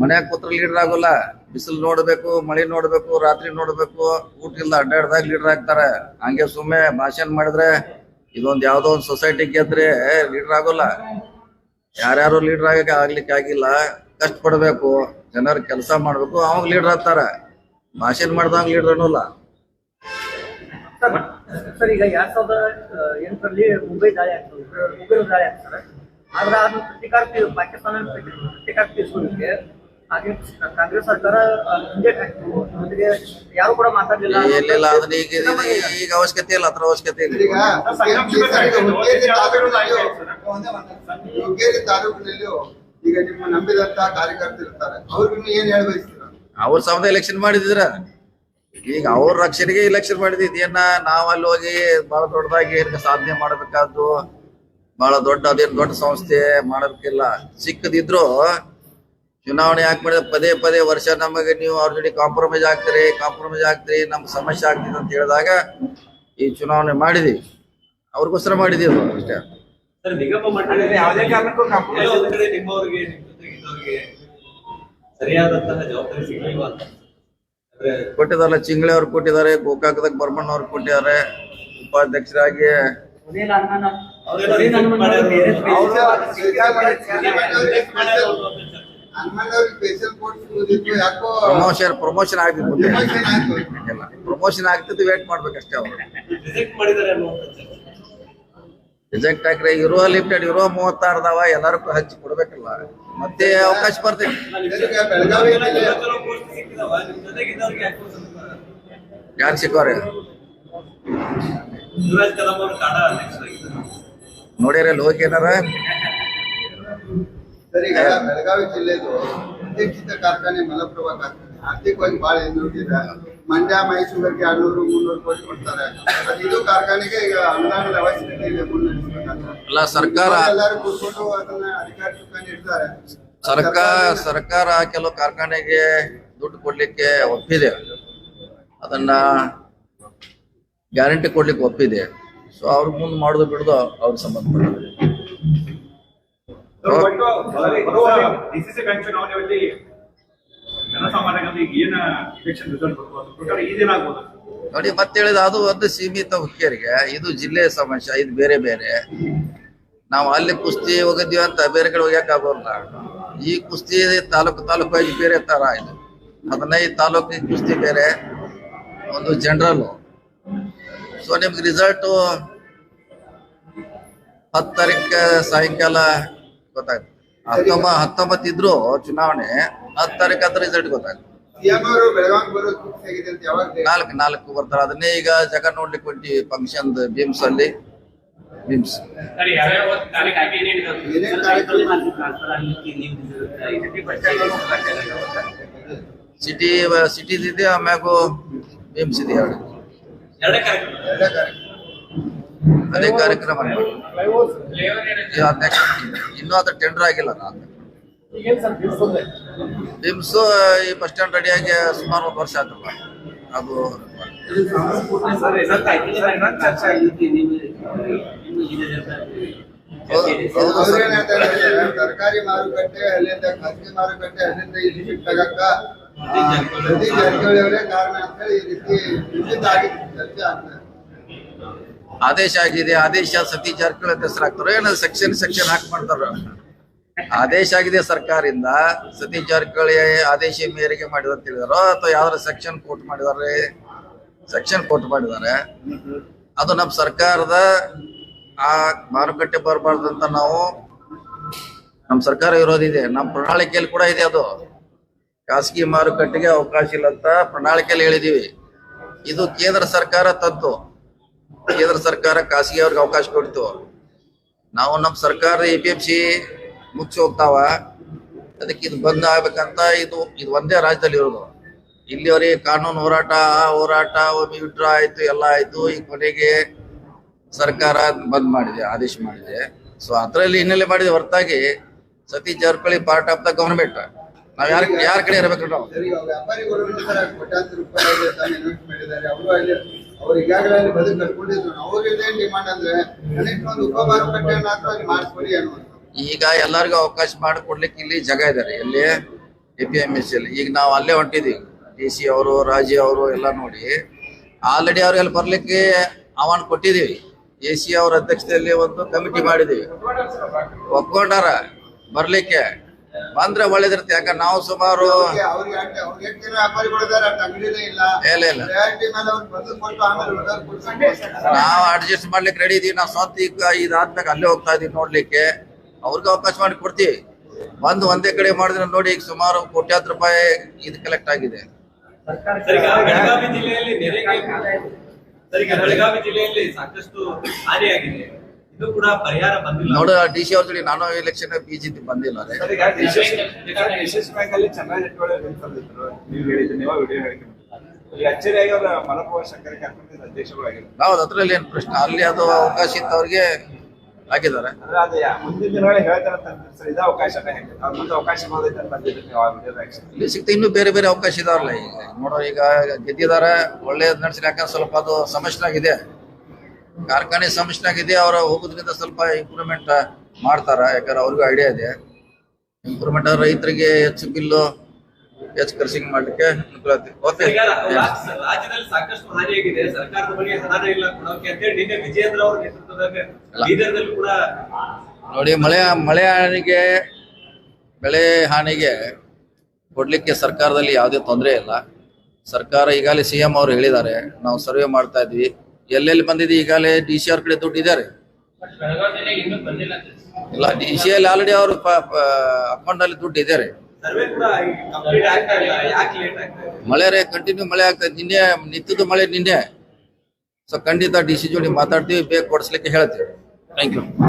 ಮನ್ಯಾಗ ಕೂತ್ರ ಲೀಡರ್ ಆಗೋಲ್ಲ. ಬಿಸಿಲು ನೋಡ್ಬೇಕು, ಮಳೆ ನೋಡಬೇಕು, ರಾತ್ರಿ ನೋಡಬೇಕು ಊಟ ಇಲ್ಲ ಅಡ್ಡಾಡ್ದಾಗ ಲೀಡರ್ ಆಗ್ತಾರೆ. ಹಂಗೆ ಸುಮ್ಮನೆ ಭಾಷಣ ಮಾಡಿದ್ರೆ ಇದೊಂದು ಯಾವುದೋ ಒಂದ್ ಸೊಸೈಟಿ ಗೆದ್ರೆ ಲೀಡರ್ ಆಗೋಲ್ಲ. ಯಾರ್ಯಾರು ಲೀಡರ್ ಆಗಕ್ಕೆ ಆಗ್ಲಿಕ್ಕೆ ಆಗಿಲ್ಲ ಕಷ್ಟ ಪಡಬೇಕು ಜನರ ಕೆಲಸ ಮಾಡ್ಬೇಕು, ಅವಾಗ ಲೀಡರ್ ಆಗ್ತಾರ. ಭಾಷಣ ಮಾಡ್ದಂಗ ಲೀಡರ್ ಅನ್ನೋಲ್ಲ ಸರ್ ಈಗ ಎರಡ್ ಸಾವಿರದ ಮುಂಬೈ ದಾಳಿ ಆಗ್ತದೆ. ಮುಂಬೈ ದಾಳಿ ಆಗ್ತಾರೆ ಆದ್ರೆ ಪ್ರತಿಕಾರ ಪಾಕಿಸ್ತಾನ ಪ್ರತಿಕಾರ ಎಲ್ಲಿಲ್ಲ ಅದನ್ನ ಈಗ ಅವಶ್ಯಕತೆ ಇಲ್ಲ ಅದ್ರ ಅವಶ್ಯಕತೆ ಇಲ್ಲ. ಈಗ ಹುಕ್ಕೇರಿ ತಾಲೂಕಿನಲ್ಲಿಯೂ ಹುಕ್ಕೇರಿ ತಾಲೂಕಿನಲ್ಲಿಯೂ ಈಗ ನಿಮ್ಮ ನಂಬಿದಂತ ಕಾರ್ಯಕರ್ತರು ಇರ್ತಾರೆ. ಅವ್ರಿಗೂ ಏನ್ ಹೇಳ ಬಯಸ್ತೀರ ಅವ್ರ ಸಮದ ಎಲೆಕ್ಷನ್ ಮಾಡಿದ್ರ ಈಗ ಅವ್ರ ರಕ್ಷಣೆಗೆ ಎಲೆಕ್ಷನ್ ಮಾಡಿದ ಏನ ನಾವ್ ಅಲ್ಲಿ ಹೋಗಿ ಬಹಳ ದೊಡ್ಡದಾಗಿ ಸಾಧನೆ ಮಾಡಬೇಕಾದ್ದು? ಬಹಳ ದೊಡ್ಡ ಅದೇನ್ ದೊಡ್ಡ ಸಂಸ್ಥೆ ಮಾಡಬೇಕಿಲ್ಲ. ಸಿಕ್ಕದಿದ್ರು ಚುನಾವಣೆ ಯಾಕೆ ಮಾಡಿದ್ರೆ ಪದೇ ಪದೇ ವರ್ಷ ನಮಗೆ ನೀವು ಅವ್ರ ಜೊತೆ ಕಾಂಪ್ರಮೈಸ್ ಆಗ್ತೀರಿ ಕಾಂಪ್ರಮೈಸ್ ಆಗ್ತೀರಿ ನಮ್ಗೆ ಸಮಸ್ಯೆ ಆಗ್ತಿದೆ ಅಂತ ಹೇಳಿದಾಗ ಈ ಚುನಾವಣೆ ಮಾಡಿದೀವಿ ಅವ್ರಿಗೋಸ್ಕರ ಮಾಡಿದೀವಿ ಅಷ್ಟೇ. ಕೊಟ್ಟಿದಾರಲ್ಲ ಚಿಂಗ್ಳೆ ಅವ್ರು ಕೊಟ್ಟಿದ್ದಾರೆ ಗೋಕಾಕದಾಗ ಬರ್ಮಣ್ಣ ಅವ್ರು ಕೊಟ್ಟಿದ್ದಾರೆ ಉಪಾಧ್ಯಕ್ಷರಾಗಿ ಪ್ರಮೋಷನ್ ಪ್ರಮೋಷನ್ ಆಗ್ತಿತ್ತು. ಇಲ್ಲ ಪ್ರಮೋಷನ್ ಆಗ್ತಿತ್ತು ವೇಟ್ ಮಾಡ್ಬೇಕಷ್ಟೇ ಅವರು. ರಿಜೆಕ್ಟ್ ಹಾಕ್ರೆ ಇರುವ ಲಿಮಿಟೆಡ್ ಇರೋ ಮೂವತ್ತಾರದವ ಎಲ್ಲರಿಗೂ ಹಚ್ಚಿ ಕೊಡ್ಬೇಕಲ್ಲ. ಮತ್ತೆ ಅವಕಾಶ ಬರ್ತೈತಿ ಯಾರು ಸಿಕ್ಕವ್ರೆ ನೋಡ್ಯಾರ ಅಲ್ಲಿ ಹೋಗಿ ಏನಾರ ಸರ್ ಈಗ ಬೆಳಗಾವಿ ಜಿಲ್ಲೆದು ಅಧ್ಯಕ್ಷಿತ ಕಾರ್ಖಾನೆ ಮಲಪ್ರಭಾ ಕಾರ್ಖಾನೆ. ಆರ್ಥಿಕವಾಗಿ ಬಹಳ ಹಿಂದುಳಿದಿದೆ ಮಂಡ್ಯ ಮೈಸೂರಿಗೆ ಆರ್ನೂರು ಮುನ್ನೂರು ಕೋಟಿ ಕೊಡ್ತಾರೆ. ಅದು ಇದು ಕಾರ್ಖಾನೆಗೆ ಈಗ ಅನುದಾನದ ಅವಶ್ಯಕತೆ ಇದೆ ಮುನ್ನಡೆಸಬೇಕಾದ್ರೆ ಸರ್ಕಾರ ಎಲ್ಲರೂ ಕೂತ್ಕೊಂಡು ಅದನ್ನ ಅಧಿಕಾರ ಇಡ್ತಾರೆ. ಸರ್ಕಾರ ಸರ್ಕಾರ ಕೆಲವು ಕಾರ್ಖಾನೆಗೆ ದುಡ್ಡು ಕೊಡ್ಲಿಕ್ಕೆ ಒಪ್ಪಿದೆ. ಅದನ್ನ ಗ್ಯಾರಂಟಿ ಕೊಡ್ಲಿಕ್ಕೆ ಒಪ್ಪಿದೆ. ಸೊ ಅವ್ರ ಮುಂದೆ ಮಾಡೋದು ಬಿಡೋದು ಅವ್ರ ಸಂಬಂಧಪಟ್ಟಿದೆ ಡಿಸಿಸಿ ಬ್ಯಾಂಕ್ ಚುನಾವಣೆಯಲ್ಲಿ ಜನಸಾಮಾನ್ಯರಿಗೆ ಏನ ಎಲೆಕ್ಷನ್ ರಿಸಲ್ಟ್ ಬರ್ಬೋದು. ಪ್ರಕಾರ ಈ ದಿನ ಆಗ್ಬೋದು. ನೋಡಿ ಮತ್ತೆ ಹೇಳಿದ ಅದು ಒಂದು ಸೀಮಿತ ಹುಕ್ಕೇರಿಗೆ ಇದು ಜಿಲ್ಲೆಯ ಸಮಸ್ಯೆ ಇದು ಬೇರೆ ಬೇರೆ. ನಾವು ಅಲ್ಲಿ ಕುಸ್ತಿ ಹೋಗಿದ್ವಿ ಅಂತ ಬೇರೆ ಕಡೆ ಹೋಗ್ಯಾಕ ಆಗೋಲ್ಲ ಈ ಕುಸ್ತಿ ತಾಲೂಕು ತಾಲೂಕಾಗಿ ಬೇರೆ ತರ ಇದು. ಹದಿನೈದು ತಾಲೂಕಿಗೆ ಕುಸ್ತಿ ಬೇರೆ ಒಂದು ಜನರಲ್ ಸೊ ನಿಮ್ಗೆ ರಿಸಲ್ಟು ಹತ್ತು ತಾರೀಕು ಸಾಯಂಕಾಲ ಗೊತ್ತಾಗ್ತದೆ. ಹತ್ತೊಂಬ ಹತ್ತೊಂಬತ್ತು ಇದ್ರು ಚುನಾವಣೆ ಹತ್ತು ತಾರೀಕು ಹತ್ತು ರಿಸಲ್ಟ್ ಗೊತ್ತಾಗ್ತದೆ. ನಾಲ್ಕು ನಾಲ್ಕು ಬರ್ತಾರೆ ಅದನ್ನೇ ಈಗ ಜಗ ನೋಡ್ಲಿಕ್ಕೆ ಹೊಂಟಿ ಫಂಕ್ಷನ್ ಬಿಮ್ಸ್ ಅಲ್ಲಿ. ಬಿಮ್ಸ್ ಸಿಟಿ ಸಿಟೀಸ್ ಇದೆ ಆಮ್ಯಾಗೂ ಬಿಮ್ಸ್ ಇದೆ ಎರಡು ಎರಡೇ ಕಾರ್ಯಕ್ರಮ ಎರಡೇ ಕಾರ್ಯಕ್ರಮ ಅದೇ ಕಾರ್ಯಕ್ರಮ. ಇನ್ನೂ ಅದು ಟೆಂಡರ್ ಆಗಿಲ್ಲ ನಾನು. ಬಿಮ್ಸ್ ಈ ಬಸ್ ಸ್ಟ್ಯಾಂಡ್ ರೆಡಿಯಾಗಿ ಸುಮಾರು ಒಂದು ವರ್ಷ ಆಯ್ತಲ್ಲ ಅದು ತರಕಾರಿ ಮಾರುಕಟ್ಟೆ ಅಲ್ಲಿಂದ ಖಾಸಗಿ ಮಾರುಕಟ್ಟೆ ಅಲ್ಲಿಂದ ಇಲ್ಲಿ ಶಿಫ್ಟ್ ಸತೀಶ್ ಜಾರಕಿಹೊಳಿ ಕಾರಣ ಅಂತ ಹೇಳಿ ಈ ರೀತಿ ಚರ್ಚೆ ಆಗ್ತದೆ ಆದೇಶ ಆಗಿದೆ, ಆದೇಶ ಸತಿ ಜಾರಕಿಹೊಳಿ ಅಂತ ಹೆಸರಾಗ್ತಾರೋ ಏನೋ ಸೆಕ್ಷನ್ ಸೆಕ್ಷನ್ ಹಾಕಿ ಮಾಡ್ತಾರ ಆದೇಶ ಆಗಿದೆ ಸರ್ಕಾರದಿಂದ ಸತಿ ಜಾರಕಿಹೊಳಿ ಆದೇಶ ಮೇರೆಗೆ ಮಾಡಿದ ತಿಳಿದಾರೋ ಅಥವಾ ಯಾವ್ದಾರ ಸೆಕ್ಷನ್ ಕೋಟ್ ಮಾಡಿದಾರೆ ಸೆಕ್ಷನ್ ಕೋಟ್ ಮಾಡಿದ್ದಾರೆ ಅದು ನಮ್ಮ ಸರ್ಕಾರದ ಆ ಮಾರುಕಟ್ಟೆ ಅಂತ ನಾವು ನಮ್ಮ ಸರ್ಕಾರ ಇರೋದಿದೆ ನಮ್ಮ ಪ್ರಣಾಳಿಕೆಯಲ್ಲಿ ಕೂಡ ಇದೆ ಅದು. ಖಾಸಗಿ ಮಾರುಕಟ್ಟೆಗೆ ಅವಕಾಶ ಇಲ್ಲ ಅಂತ ಪ್ರಣಾಳಿಕೆಯಲ್ಲಿ ಹೇಳಿದೀವಿ. ಇದು ಕೇಂದ್ರ ಸರ್ಕಾರ ತಂತು. ಕೇಂದ್ರ ಸರ್ಕಾರ ಖಾಸಗಿ ಅವ್ರಿಗೆ ಅವಕಾಶ ಕೊಡ್ತು. ನಾವು ನಮ್ಮ ಸರ್ಕಾರ ಎ ಪಿ ಎಂ ಸಿ ಮುಚ್ಚಿ ಹೋಗ್ತಾವ. ಅದಕ್ಕೆ ಇದು ಬಂದ್ ಆಗ್ಬೇಕಂತ ಇದು ಇದು ಒಂದೇ ರಾಜ್ಯದಲ್ಲಿ ಇರೋದು. ಇಲ್ಲಿವರೆಗೆ ಕಾನೂನು ಹೋರಾಟ ಹೋರಾಟ, ಒಮ್ಮೆ ವಿಡ್ರಾ ಆಯ್ತು, ಎಲ್ಲ ಆಯ್ತು, ಈ ಕೊನೆಗೆ ಸರ್ಕಾರ ಬಂದ್ ಮಾಡಿದೆ, ಆದೇಶ ಮಾಡಿದೆ. ಸೊ ಅದರಲ್ಲಿ ಹಿನ್ನೆಲೆ ಮಾಡಿದೆ ಹೊರತಾಗಿ Satish Jarkiholi part of the government ನಾವ್ ಯಾರ ಯಾರ ಕಡೆ ಇರ್ಬೇಕು ನಾವು? ಅವರು ಈಗಾಗಲೇ ಅಲ್ಲಿ ಬದುಕು ಕಟ್ಕೊಂಡಿದ್ರು. ಅವ್ರಿಗೆ ಏನ್ ಡಿಮಾಂಡ್ ಅಂದ್ರೆ ಕನಿಷ್ಠ ಒಂದು ಉಪ ಮಾರುಕಟ್ಟೆಯನ್ನಾದ್ರೂ ಅಲ್ಲಿ ಮಾಡಿಸ್ಕೊಡಿ ಅನ್ನುವಂಥದ್ದು. ಈಗ ಎಲ್ಲರಿಗೂ ಅವಕಾಶ ಮಾಡಿಕೊಡ್ಲಿಕ್ಕೆ ಇಲ್ಲಿ ಜಾಗ ಇದ್ದಾರೆ. ಎಲ್ಲಿ ಎ ಪಿ ಎಂ ಎಸ್ ಅಲ್ಲಿ. ಈಗ ನಾವು ಅಲ್ಲೇ ಹೊಂಟಿದೀವಿ. ಡಿ ಸಿ ಅವರು, ರಾಜಿ ಅವರು ಎಲ್ಲ ನೋಡಿ. ಆಲ್ರೆಡಿ ಅವ್ರಿಗೆಲ್ಲ ಬರ್ಲಿಕ್ಕೆ ಆಹ್ವಾನ ಕೊಟ್ಟಿದೀವಿ. ಎ ಸಿ ಅವ್ರ ಅಧ್ಯಕ್ಷತೆಯಲ್ಲಿ ಒಂದು ಕಮಿಟಿ ಮಾಡಿದೀವಿ. ಒಪ್ಕೊಂಡಾರ ಬರ್ಲಿಕ್ಕೆ. ಬಂದ್ರೆ ಒಳ್ಳೇದಿರುತ್ತೆ. ಯಾಕಂದ್ರೆ ನಾವು ಸುಮಾರು ಇಲ್ಲ. ಇಲ್ಲ ನಾವು ಅಡ್ಜಸ್ಟ್ ಮಾಡ್ಲಿಕ್ಕೆ ರೆಡಿ ಇದೀವಿ. ನಾವು ಸ್ವಂತ ಈಗ ಇದಾದ್ಮೇಲೆ ಅಲ್ಲೇ ಹೋಗ್ತಾ ಇದೀವಿ ನೋಡ್ಲಿಕ್ಕೆ. ಅವ್ರಿಗೆ ಅವಕಾಶ ಮಾಡಿ ಕೊಡ್ತೀವಿ. ಬಂದು ಒಂದೇ ಕಡೆ ಮಾಡಿದ್ರೆ ನೋಡಿ ಈಗ ಸುಮಾರು ಕೋಟ್ಯಾತ್ ರೂಪಾಯಿ ಇದು ಕಲೆಕ್ಟ್ ಆಗಿದೆ. ಸರ್ ಬೆಳಗಾವಿ ಜಿಲ್ಲೆಯಲ್ಲಿ ನೆರೆಗೆ ಸರ್ ಬೆಳಗಾವಿ ಜಿಲ್ಲೆಯಲ್ಲಿ ಸಾಕಷ್ಟು ಹಾನಿಯಾಗಿದೆ. ಇದು ಕೂಡ ಪರಿಹಾರ ಬಂದಿಲ್ಲ. ನೋಡು ಡಿ ಸಿ ಅವ್ರ ಜೊತೆ ನಾನು ಎಲೆಕ್ಷನ್ ಬಿಜೆಪಿ ಬಂದಿಲ್ಲ ನೀವು ನಾವು ಅದ್ರಲ್ಲಿ ಏನ್ ಪ್ರಶ್ನೆ? ಅಲ್ಲಿ ಅದು ಅವಕಾಶ ಇತ್ತು ಅವ್ರಿಗೆ ಹಾಕಿದ್ದಾರೆ ಸಿಕ್ತ ಇಲ್ಲಿ ಸಿಗ್ತಾ ಇನ್ನೂ ಬೇರೆ ಬೇರೆ ಅವಕಾಶ ಇದಾವಲ್ಲ ಈಗ. ನೋಡೋ ಈಗ ಗೆದ್ದಿದ್ದಾರೆ ಒಳ್ಳೇದ್ ನಡ್ಸಿ ಯಾಕಂದ್ರೆ ಸ್ವಲ್ಪ ಅದು ಸಮಸ್ಯೆನಾಗಿದೆ ಕಾರ್ಖಾನೆ ಸಮಸ್ಯೆನಾಗಿದೆ ಅವರ ಹೋಗೋದ್ರಿಂದ ಸ್ವಲ್ಪ ಇಂಪ್ರೂವ್ಮೆಂಟ್ ಮಾಡ್ತಾರ. ಯಾಕಂದ್ರೆ ಅವ್ರಿಗೂ ಐಡಿಯಾ ಇದೆ. ಇಂಪ್ರೂವ್ಮೆಂಟ್ ರೈತರಿಗೆ ಹೆಚ್ಚು ಬಿಲ್ಲು ಹೆಚ್ಚು ಖರ್ಚಿಂಗ್ ಮಾಡ್ಲಿಕ್ಕೆ ಅನುಕೂಲ ಆಗ್ತದೆ ಓಕೆ ರಾಜ್ಯದಲ್ಲಿ ಸಾಕಷ್ಟು ಹಾನಿಯಾಗಿದೆ ಸರ್ಕಾರದ ಬಳಿ ಹಣನೇ ಇಲ್ಲ ಕೊಡೋಕೆ ಅಂತೇಳಿ ನಿನ್ನೆ ವಿಜಯೇಂದ್ರ ಅವರ ಕೂಡ ನೋಡಿ ಮಳೆ ಮಳೆ ಹಾನಿಗೆ ಬೆಳೆ ಹಾನಿಗೆ ಕೊಡ್ಲಿಕ್ಕೆ ಸರ್ಕಾರದಲ್ಲಿ ಯಾವುದೇ ತೊಂದರೆ ಇಲ್ಲ. ಸರ್ಕಾರ ಈಗಾಗಲೇ ಸಿ ಎಂ ಅವರು ಹೇಳಿದ್ದಾರೆ ನಾವು ಸರ್ವೆ ಮಾಡ್ತಾ ಇದ್ವಿ. ಎಲ್ಲೆಲ್ಲಿ ಬಂದಿದೆ? ಈಗಾಗಲೇ ಡಿ ಸಿ ಅವ್ರ ಕಡೆ ದುಡ್ಡು ಇದ್ದಾರೆ. ಇಲ್ಲ ಡಿ ಸಿ ಅಲ್ಲಿ ಆಲ್ರೆಡಿ ಅವರು ಅಕೌಂಟ್ ಅಲ್ಲಿ ದುಡ್ಡು ಇದ್ದಾರೆ. ಮಳೆ ರೇ ಕಂಟಿನ್ಯೂ ಮಳೆ ಆಗ್ತದೆ ನಿನ್ನೆ, ನಿಂತಿದ್ದು ಮಳೆ ನಿನ್ನೆ. ಸೊ ಖಂಡಿತ ಡಿ ಸಿ ಜೋಡಿ ಮಾತಾಡ್ತೀವಿ, ಬೇಗ ಕೊಡಿಸ್ಲಿಕ್ಕೆ ಹೇಳ್ತೀವಿ. Thank you